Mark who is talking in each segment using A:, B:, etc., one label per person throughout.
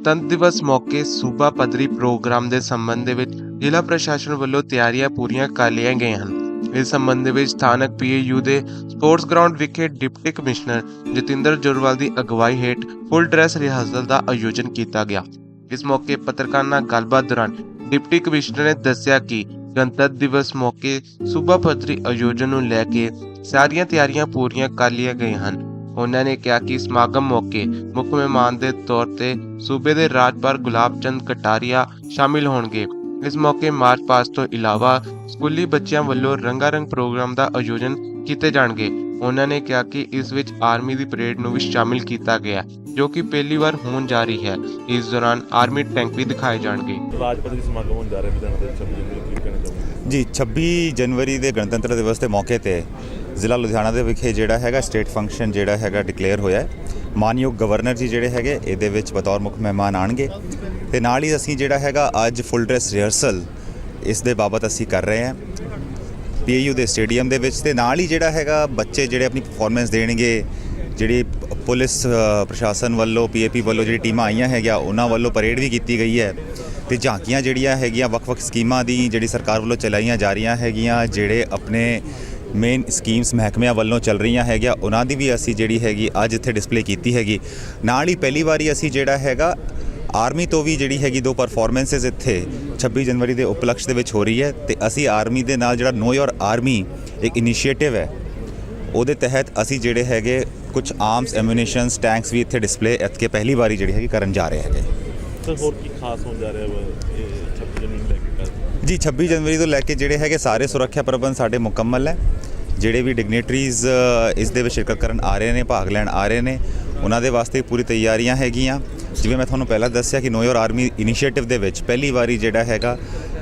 A: ਗਣਤੰਤਰ ਦਿਵਸ ਮੌਕੇ ਸੂਬਾ ਪੱਧਰੀ ਪ੍ਰੋਗਰਾਮ ਦੇ ਸੰਬੰਧ ਦੇ ਵਿੱਚ ਜ਼ਿਲ੍ਹਾ ਪ੍ਰਸ਼ਾਸਨ ਵੱਲੋਂ ਤਿਆਰੀਆਂ ਪੂਰੀਆਂ ਕਰ ਲਈਆਂ ਗਈਆਂ ਹਨ। ਇਸ ਸੰਬੰਧ ਦੇ ਵਿੱਚ ਸਥਾਨਕ ਪੀਏਯੂ ਦੇ ਸਪੋਰਟਸ ਗਰਾਊਂਡ ਵਿਖੇ ਡਿਪਟੀ ਕਮਿਸ਼ਨਰ ਜਤਿੰਦਰ ਜੁਰਵਾਲ ਦੀ ਅਗਵਾਈ ਹੇਠ ਫੁੱਲ ਡਰੈਸ ਰਿਹਰਸਲ ਦਾ ਆਯੋਜਨ ਕੀਤਾ ਗਿਆ। ਇਸ ਮੌਕੇ ਪੱਤਰਕਾਰਾਂ ਨਾਲ ਗੱਲਬਾਤ ਦੌਰਾਨ ਡਿਪਟੀ ਕਮਿਸ਼ਨਰ ਨੇ ਦੱਸਿਆ ਕਿ ਗਣਤੰਤਰ ਦਿਵਸ ਮੌਕੇ ਸੂਬਾ ਪੱਧਰੀ ਆਯੋਜਨ ਨੂੰ ਲੈ ਕੇ ਸਾਰੀਆਂ ਤਿਆਰੀਆਂ ਪੂਰੀਆਂ ਕਰ ਲਈਆਂ ਗਈਆਂ ਹਨ। ਉਹਨਾਂ ਨੇ ਕਿਹਾ ਕਿ ਸਮਾਗਮ ਮੌਕੇ ਮੁੱਖ ਮਹਿਮਾਨ ਦੇ ਤੌਰ ਤੇ ਸੂਬੇ ਦੇ ਰਾਜਪਾਲ ਗੁਲਾਬ ਚੰਦ ਕਟਾਰੀਆ ਸ਼ਾਮਿਲ ਹੋਣਗੇ। ਇਸ ਮੌਕੇ ਮਾਰਚ ਪਾਸਟ ਤੋਂ ਇਲਾਵਾ ਸਕੂਲੀ ਬੱਚਿਆਂ ਵੱਲੋਂ ਰੰਗਾਰੰਗ ਪ੍ਰੋਗਰਾਮ ਦਾ ਆਯੋਜਨ ਕੀਤੇ ਜਾਣਗੇ। ਉਹਨਾਂ ਨੇ ਕਿਹਾ ਕਿ ਇਸ ਵਿੱਚ ਆਰਮੀ ਦੀ ਪਰੇਡ ਨੂੰ ਵੀ ਸ਼ਾਮਿਲ ਕੀਤਾ ਗਿਆ ਜੋ ਕਿ ਪਹਿਲੀ ਵਾਰ ਹੋਣ ਜਾ ਰਹੀ ਹੈ। ਇਸ ਦੌਰਾਨ ਆਰਮੀ ਟੈਂਕ ਵੀ ਦਿਖਾਏ ਜਾਣਗੇ।
B: ਰਾਜ ਪੱਧਰੀ ਸਮਾਗਮ ਹੋਣ ਜਾ ਰਿਹਾ ਲੁਧਿਆਣਾ ਦੇ 26 ਜਨਵਰੀ ਨੂੰ ਕੀ ਕਹਿਣਾ ਚਾਹੋਗੇ?
C: ਜੀ 26 ਜਨਵਰੀ ਦੇ ਗਣਤੰਤਰ ਦਿਵਸ ਦੇ ਮੌਕੇ ਤੇ ਜ਼ਿਲ੍ਹਾ ਲੁਧਿਆਣਾ ਦੇ ਵਿਖੇ ਜਿਹੜਾ ਹੈਗਾ ਸਟੇਟ ਫੰਕਸ਼ਨ ਜਿਹੜਾ ਹੈਗਾ ਡਿਕਲੇਅਰ ਹੋਇਆ ਹੈ। ਮਾਨਯੋਗ ਗਵਰਨਰ ਜੀ ਜਿਹੜੇ ਹੈਗੇ, ਇਹਦੇ ਵਿੱਚ ਬਤੌਰ ਮੁੱਖ ਮਹਿਮਾਨ ਆਣਗੇ ਤੇ ਨਾਲ ਹੀ ਅਸੀਂ ਜਿਹੜਾ ਹੈਗਾ ਅੱਜ ਫੁੱਲ ਡਰੈਸ ਰਿਹਰਸਲ ਇਸ ਦੇ ਬਾਬਤ ਅਸੀਂ ਕਰ ਰਹੇ ਹਾਂ। ਪੀਯੂ ਦੇ ਸਟੇਡੀਅਮ ਦੇ ਵਿੱਚ ਤੇ ਨਾਲ ਹੀ ਜਿਹੜਾ ਹੈਗਾ ਬੱਚੇ ਜਿਹੜੇ ਆਪਣੀ ਪਰਫਾਰਮੈਂਸ ਦੇਣਗੇ, ਜਿਹੜੀ ਪੁਲਿਸ ਪ੍ਰਸ਼ਾਸਨ ਵੱਲੋਂ ਪੀਏਪੀ ਵੱਲੋਂ ਜਿਹੜੀ ਟੀਮਾਂ ਆਈਆਂ ਹੈਗੀਆਂ, ਉਹਨਾਂ ਵੱਲੋਂ ਪਰੇਡ ਵੀ ਕੀਤੀ ਗਈ ਹੈ। ਤੇ ਝਾਂਕੀਆਂ ਜਿਹੜੀਆਂ ਹੈਗੀਆਂ, ਵੱਖ-ਵੱਖ ਸਕੀਮਾਂ ਦੀ ਜਿਹੜੀ ਸਰਕਾਰ ਵੱਲੋਂ ਚਲਾਈਆਂ ਜਾ ਰਹੀਆਂ ਹੈਗੀਆਂ, ਜਿਹੜੇ ਆਪਣੇ ਮੇਨ ਸਕੀਮਸ ਮਹਿਕਮਿਆਂ ਵੱਲੋਂ ਚੱਲ ਰਹੀਆਂ ਹੈਗੀਆਂ, ਉਹਨਾਂ ਦੀ ਵੀ ਅਸੀਂ ਜਿਹੜੀ ਹੈਗੀ ਅੱਜ ਇੱਥੇ ਡਿਸਪਲੇ ਕੀਤੀ ਹੈਗੀ। ਨਾਲ ਹੀ ਪਹਿਲੀ ਵਾਰੀ ਅਸੀਂ ਜਿਹੜਾ ਹੈਗਾ ਆਰਮੀ ਤੋਂ ਵੀ ਜਿਹੜੀ ਹੈਗੀ ਦੋ ਪਰਫਾਰਮੈਂਸਸ ਇੱਥੇ 26 ਜਨਵਰੀ ਦੇ ਉਪਲਕਸ਼ ਦੇ ਵਿੱਚ ਹੋ ਰਹੀ ਹੈ ਤੇ ਅਸੀਂ ਆਰਮੀ ਦੇ ਨਾਲ ਜਿਹੜਾ ਨੋ ਯੋਰ ਆਰਮੀ ਇੱਕ ਇਨੀਸ਼ੀਏਟਿਵ ਹੈ, ਉਹਦੇ ਤਹਿਤ ਅਸੀਂ ਜਿਹੜੇ ਹੈਗੇ ਕੁਝ ਆਰਮਸ ਐਮੂਨੀਸ਼ਨਸ ਟੈਂਕਸ ਵੀ ਇੱਥੇ ਡਿਸਪਲੇ ਇੱਥੇ ਪਹਿਲੀ ਵਾਰੀ ਜਿਹੜੀ ਹੈਗੀ ਕਰਨ ਜਾ ਰਹੇ ਹੈਗੇ।
B: ਸਰ ਹੋਰ ਕੀ ਖਾਸ ਹੋਣ ਜਾ ਰਿਹਾ ਵਾ ਇਹ 26 ਜਨਵਰੀ ਨੂੰ ਲੈ ਕੇ ਕੱਲ੍ਹ?
C: ਜੀ 26 ਜਨਵਰੀ ਤੋਂ ਲੈ ਕੇ ਜਿਹੜੇ ਹੈਗੇ ਸਾਰੇ ਸੁਰੱਖਿਆ ਪ੍ਰਬੰਧ ਸਾਡੇ ਮੁਕੰਮਲ ਹੈ। ਜਿਹੜੇ ਵੀ ਡਿਗਨਿਟਰੀਜ਼ ਇਸ ਦੇ ਵਿੱਚ ਸ਼ਿਰਕਤ ਕਰਨ ਆ ਰਹੇ ਨੇ, ਭਾਗ ਲੈਣ ਆ ਰਹੇ ਨੇ, ਉਹਨਾਂ ਦੇ ਵਾਸਤੇ ਪੂਰੀ ਤਿਆਰੀਆਂ ਹੈਗੀਆਂ। ਜਿਵੇਂ ਮੈਂ ਤੁਹਾਨੂੰ ਪਹਿਲਾਂ ਦੱਸਿਆ ਕਿ ਨੋ ਯੋਰ ਆਰਮੀ ਇਨੀਸ਼ੀਏਟਿਵ ਦੇ ਵਿੱਚ ਪਹਿਲੀ ਵਾਰੀ ਜਿਹੜਾ ਹੈਗਾ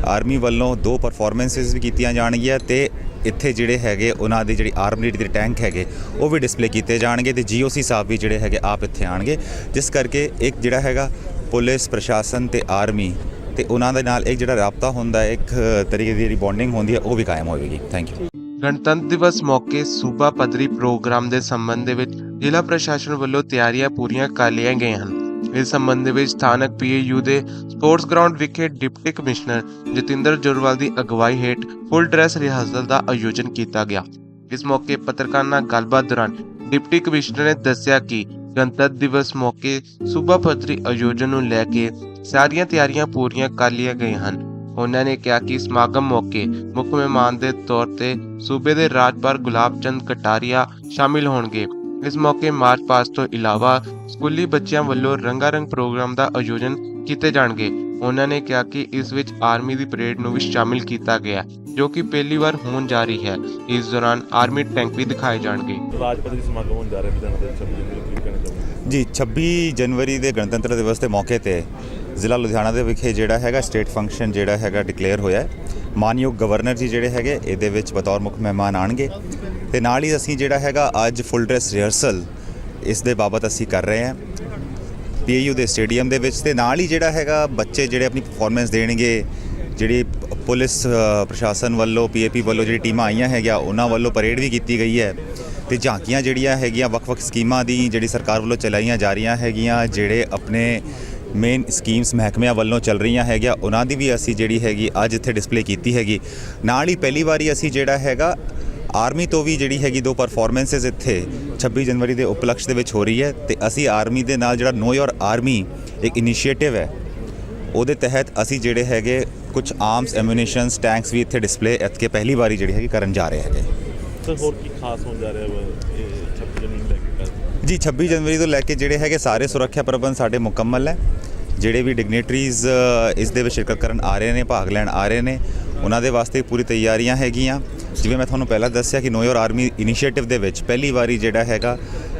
C: ਆਰਮੀ ਵੱਲੋਂ ਦੋ ਪਰਫਾਰਮੈਂਸਸ ਵੀ ਕੀਤੀਆਂ ਜਾਣਗੀਆਂ ਤੇ ਇੱਥੇ ਜਿਹੜੇ ਹੈਗੇ, ਉਹਨਾਂ ਦੀ ਜਿਹੜੀ ਆਰਮੀ ਦੇ ਟੈਂਕ ਹੈਗੇ, ਉਹ ਵੀ ਡਿਸਪਲੇ ਕੀਤੇ ਜਾਣਗੇ ਤੇ ਜੀਓਸੀ ਸਾਹਿਬ ਵੀ ਜਿਹੜੇ ਹੈਗੇ ਆਪ ਇੱਥੇ ਆਣਗੇ। ਜਿਸ ਕਰਕੇ ਇੱਕ ਜਿਹੜਾ ਹੈਗਾ, ਪੁਲਿਸ, ਪ੍ਰਸ਼ਾਸਨ ਤੇ ਆਰਮੀ ਤੇ ਉਹਨਾਂ ਦੇ ਨਾਲ ਇੱਕ ਜਿਹੜਾ ਰਾਬਤਾ ਹੁੰਦਾ ਹੈ, ਇੱਕ ਤਰੀਕੇ ਦੀ ਜਿਹੜੀ ਬੌਂਡਿੰਗ ਹੁੰਦੀ ਹੈ, ਉਹ ਵੀ ਕਾਇਮ ਹੋਵੇਗੀ। ਥੈਂਕ ਯੂ
A: ਗਣਤੰਤਰ ਦਿਵਸ ਮੌਕੇ ਸੂਬਾ ਪੱਧਰੀ ਪ੍ਰੋਗਰਾਮ ਦੇ ਸੰਬੰਧ ਦੇ ਵਿੱਚ ਜ਼ਿਲ੍ਹਾ ਪ੍ਰਸ਼ਾਸਨ ਵੱਲੋਂ ਤਿਆਰੀਆਂ ਪੂਰੀਆਂ ਕਰ ਲਈਆਂ ਗਈਆਂ ਹਨ। ਇਸ ਸੰਬੰਧ ਦੇ ਵਿੱਚ ਸਥਾਨਕ ਪੀਏਯੂ ਦੇ ਸਪੋਰਟਸ ਗਰਾਊਂਡ ਵਿਖੇ ਡਿਪਟੀ ਕਮਿਸ਼ਨਰ ਜਤਿੰਦਰ ਜੁਰਵਾਲ ਦੀ ਅਗਵਾਈ ਹੇਠ ਫੁੱਲ ਡਰੈਸ ਰਿਹਰਸਲ ਦਾ ਆਯੋਜਨ ਕੀਤਾ ਗਿਆ। ਇਸ ਮੌਕੇ ਪੱਤਰਕਾਰਾਂ ਨਾਲ ਗੱਲਬਾਤ ਦੌਰਾਨ ਡਿਪਟੀ ਕਮਿਸ਼ਨਰ ਨੇ ਦੱਸਿਆ ਕਿ ਗਣਤੰਤਰ ਦਿਵਸ ਮੌਕੇ ਸੂਬਾ ਪੱਧਰੀ ਆਯੋਜਨ ਨੂੰ ਲੈ ਕੇ ਸਾਰੀਆਂ ਤਿਆਰੀਆਂ ਪੂਰੀਆਂ ਕਰ ਲਈਆਂ ਗਈਆਂ ਹਨ। ਉਹਨਾਂ ਨੇ ਕਿਹਾ ਕਿ ਸਮਾਗਮ ਮੌਕੇ ਮੁੱਖ ਮਹਿਮਾਨ ਦੇ ਤੌਰ ਤੇ ਸੂਬੇ ਦੇ ਰਾਜਪਾਲ ਗੁਲਾਬ ਚੰਦ ਕਟਾਰੀਆ ਸ਼ਾਮਿਲ ਹੋਣਗੇ। ਇਸ ਮੌਕੇ ਮਾਰਚ ਪਾਸਟ ਤੋਂ ਇਲਾਵਾ ਸਕੂਲੀ ਬੱਚਿਆਂ ਵੱਲੋਂ ਰੰਗਾਰੰਗ ਪ੍ਰੋਗਰਾਮ ਦਾ ਆਯੋਜਨ ਕੀਤੇ ਜਾਣਗੇ। ਉਹਨਾਂ ਨੇ ਕਿਹਾ ਕਿ ਇਸ ਵਿੱਚ ਆਰਮੀ ਦੀ ਪਰੇਡ ਨੂੰ ਵੀ ਸ਼ਾਮਿਲ ਕੀਤਾ ਗਿਆ, ਜੋ ਕਿ ਪਹਿਲੀ ਵਾਰ ਹੋਣ ਜਾ ਰਹੀ ਹੈ। ਇਸ ਦੌਰਾਨ ਆਰਮੀ ਟੈਂਕ ਵੀ ਦਿਖਾਏ ਜਾਣਗੇ।
B: ਰਾਜ ਪੱਧਰੀ ਸਮਾਗਮ ਹੋਣ ਜਾ ਰਿਹਾ ਲੁਧਿਆਣਾ ਦੇ 26 ਜਨਵਰੀ ਨੂੰ ਕੀ ਕਹਿਣਾ ਚਾਹੋਗੇ
C: ਜੀ 26 ਜਨਵਰੀ ਦੇ ਗਣਤੰਤਰ ਦਿਵਸ ਦੇ ਮੌਕੇ ਤੇ ਜ਼ਿਲ੍ਹਾ ਲੁਧਿਆਣਾ ਦੇ ਵਿਖੇ ਜਿਹੜਾ ਹੈਗਾ ਸਟੇਟ ਫੰਕਸ਼ਨ ਜਿਹੜਾ ਹੈਗਾ ਡਿਕਲੇਅਰ ਹੋਇਆ ਹੈ। ਮਾਨਯੋਗ ਗਵਰਨਰ ਜੀ ਜਿਹੜੇ ਹੈਗੇ, ਇਹਦੇ ਵਿੱਚ ਬਤੌਰ ਮੁੱਖ ਮਹਿਮਾਨ ਆਣਗੇ ਤੇ ਨਾਲ ਹੀ ਅਸੀਂ ਜਿਹੜਾ ਹੈਗਾ ਅੱਜ ਫੁੱਲ ਡਰੈਸ ਰਿਹਰਸਲ ਇਸ ਦੇ ਬਾਬਤ ਅਸੀਂ ਕਰ ਰਹੇ ਹਾਂ। ਪੀਯੂ ਦੇ ਸਟੇਡੀਅਮ ਦੇ ਵਿੱਚ ਤੇ ਨਾਲ ਹੀ ਜਿਹੜਾ ਹੈਗਾ ਬੱਚੇ ਜਿਹੜੇ ਆਪਣੀ ਪਰਫਾਰਮੈਂਸ ਦੇਣਗੇ, ਜਿਹੜੀ ਪੁਲਿਸ ਪ੍ਰਸ਼ਾਸਨ ਵੱਲੋਂ, ਪੀਏਪੀ ਵੱਲੋਂ ਜਿਹੜੀ ਟੀਮਾਂ ਆਈਆਂ ਹੈਗੀਆਂ, ਉਹਨਾਂ ਵੱਲੋਂ ਪਰੇਡ ਵੀ ਕੀਤੀ ਗਈ ਹੈ। ਤੇ ਝਾਂਕੀਆਂ ਜਿਹੜੀਆਂ ਹੈਗੀਆਂ, ਵੱਖ-ਵੱਖ ਸਕੀਮਾਂ ਦੀ ਜਿਹੜੀ ਸਰਕਾਰ ਵੱਲੋਂ ਚਲਾਈਆਂ ਜਾ ਰਹੀਆਂ ਹੈਗੀਆਂ, ਜਿਹੜੇ ਆਪਣੇ ਮੇਨ ਸਕੀਮਸ ਮਹਿਕਮਿਆਂ ਵੱਲੋਂ ਚੱਲ ਰਹੀਆਂ ਹੈਗੀਆਂ, ਉਹਨਾਂ ਦੀ ਵੀ ਅਸੀਂ ਜਿਹੜੀ ਹੈਗੀ ਅੱਜ ਇੱਥੇ ਡਿਸਪਲੇ ਕੀਤੀ ਹੈਗੀ। ਨਾਲ ਹੀ ਪਹਿਲੀ ਵਾਰੀ ਅਸੀਂ ਜਿਹੜਾ ਹੈਗਾ ਆਰਮੀ ਤੋਂ ਵੀ ਜਿਹੜੀ ਹੈਗੀ ਦੋ ਪਰਫਾਰਮੈਂਸਸ ਇੱਥੇ 26 ਜਨਵਰੀ ਦੇ ਉਪਲਕਸ਼ ਦੇ ਵਿੱਚ ਹੋ ਰਹੀ ਹੈ ਤੇ ਅਸੀਂ ਆਰਮੀ ਦੇ ਨਾਲ ਜਿਹੜਾ ਨੋ ਯੋਰ ਆਰਮੀ ਇੱਕ ਇਨੀਸ਼ੀਏਟਿਵ ਹੈ, ਉਹਦੇ ਤਹਿਤ ਅਸੀਂ ਜਿਹੜੇ ਹੈਗੇ ਕੁਝ ਆਰਮਸ ਐਮੂਨੀਸ਼ਨਸ ਟੈਂਕਸ ਵੀ ਇੱਥੇ ਡਿਸਪਲੇ ਇੱਥੇ ਪਹਿਲੀ ਵਾਰੀ ਜਿਹੜੀ ਹੈਗੀ ਕਰਨ ਜਾ ਰਹੇ ਹੈਗੇ।
B: ਸਰ, ਹੋਰ ਕੀ ਖਾਸ ਹੋਣ ਜਾ ਰਿਹਾ ਵਾ ਇਹ 26 ਜਨਵਰੀ ਨੂੰ ਲੈ ਕੇ ਕੱਲ੍ਹ?
C: ਜੀ 26 ਜਨਵਰੀ ਤੋਂ ਲੈ ਕੇ ਜਿਹੜੇ ਹੈਗੇ ਸਾਰੇ ਸੁਰੱਖਿਆ ਪ੍ਰਬੰਧ ਸਾਡੇ ਮੁਕੰਮਲ ਹੈ। ਜਿਹੜੇ ਵੀ ਡਿਗਨਿਟਰੀਜ਼ ਇਸ ਦੇ ਵਿੱਚ ਸ਼ਿਰਕਤ ਕਰਨ ਆ ਰਹੇ ਨੇ, ਭਾਗ ਲੈਣ ਆ ਰਹੇ ਨੇ, ਉਹਨਾਂ ਦੇ ਵਾਸਤੇ ਪੂਰੀ ਤਿਆਰੀਆਂ ਹੈਗੀਆਂ। ਜਿਵੇਂ ਮੈਂ ਤੁਹਾਨੂੰ ਪਹਿਲਾਂ ਦੱਸਿਆ ਕਿ ਨੋ ਯੋਰ ਆਰਮੀ ਇਨੀਸ਼ੀਏਟਿਵ ਦੇ ਵਿੱਚ ਪਹਿਲੀ ਵਾਰੀ ਜਿਹੜਾ ਹੈਗਾ,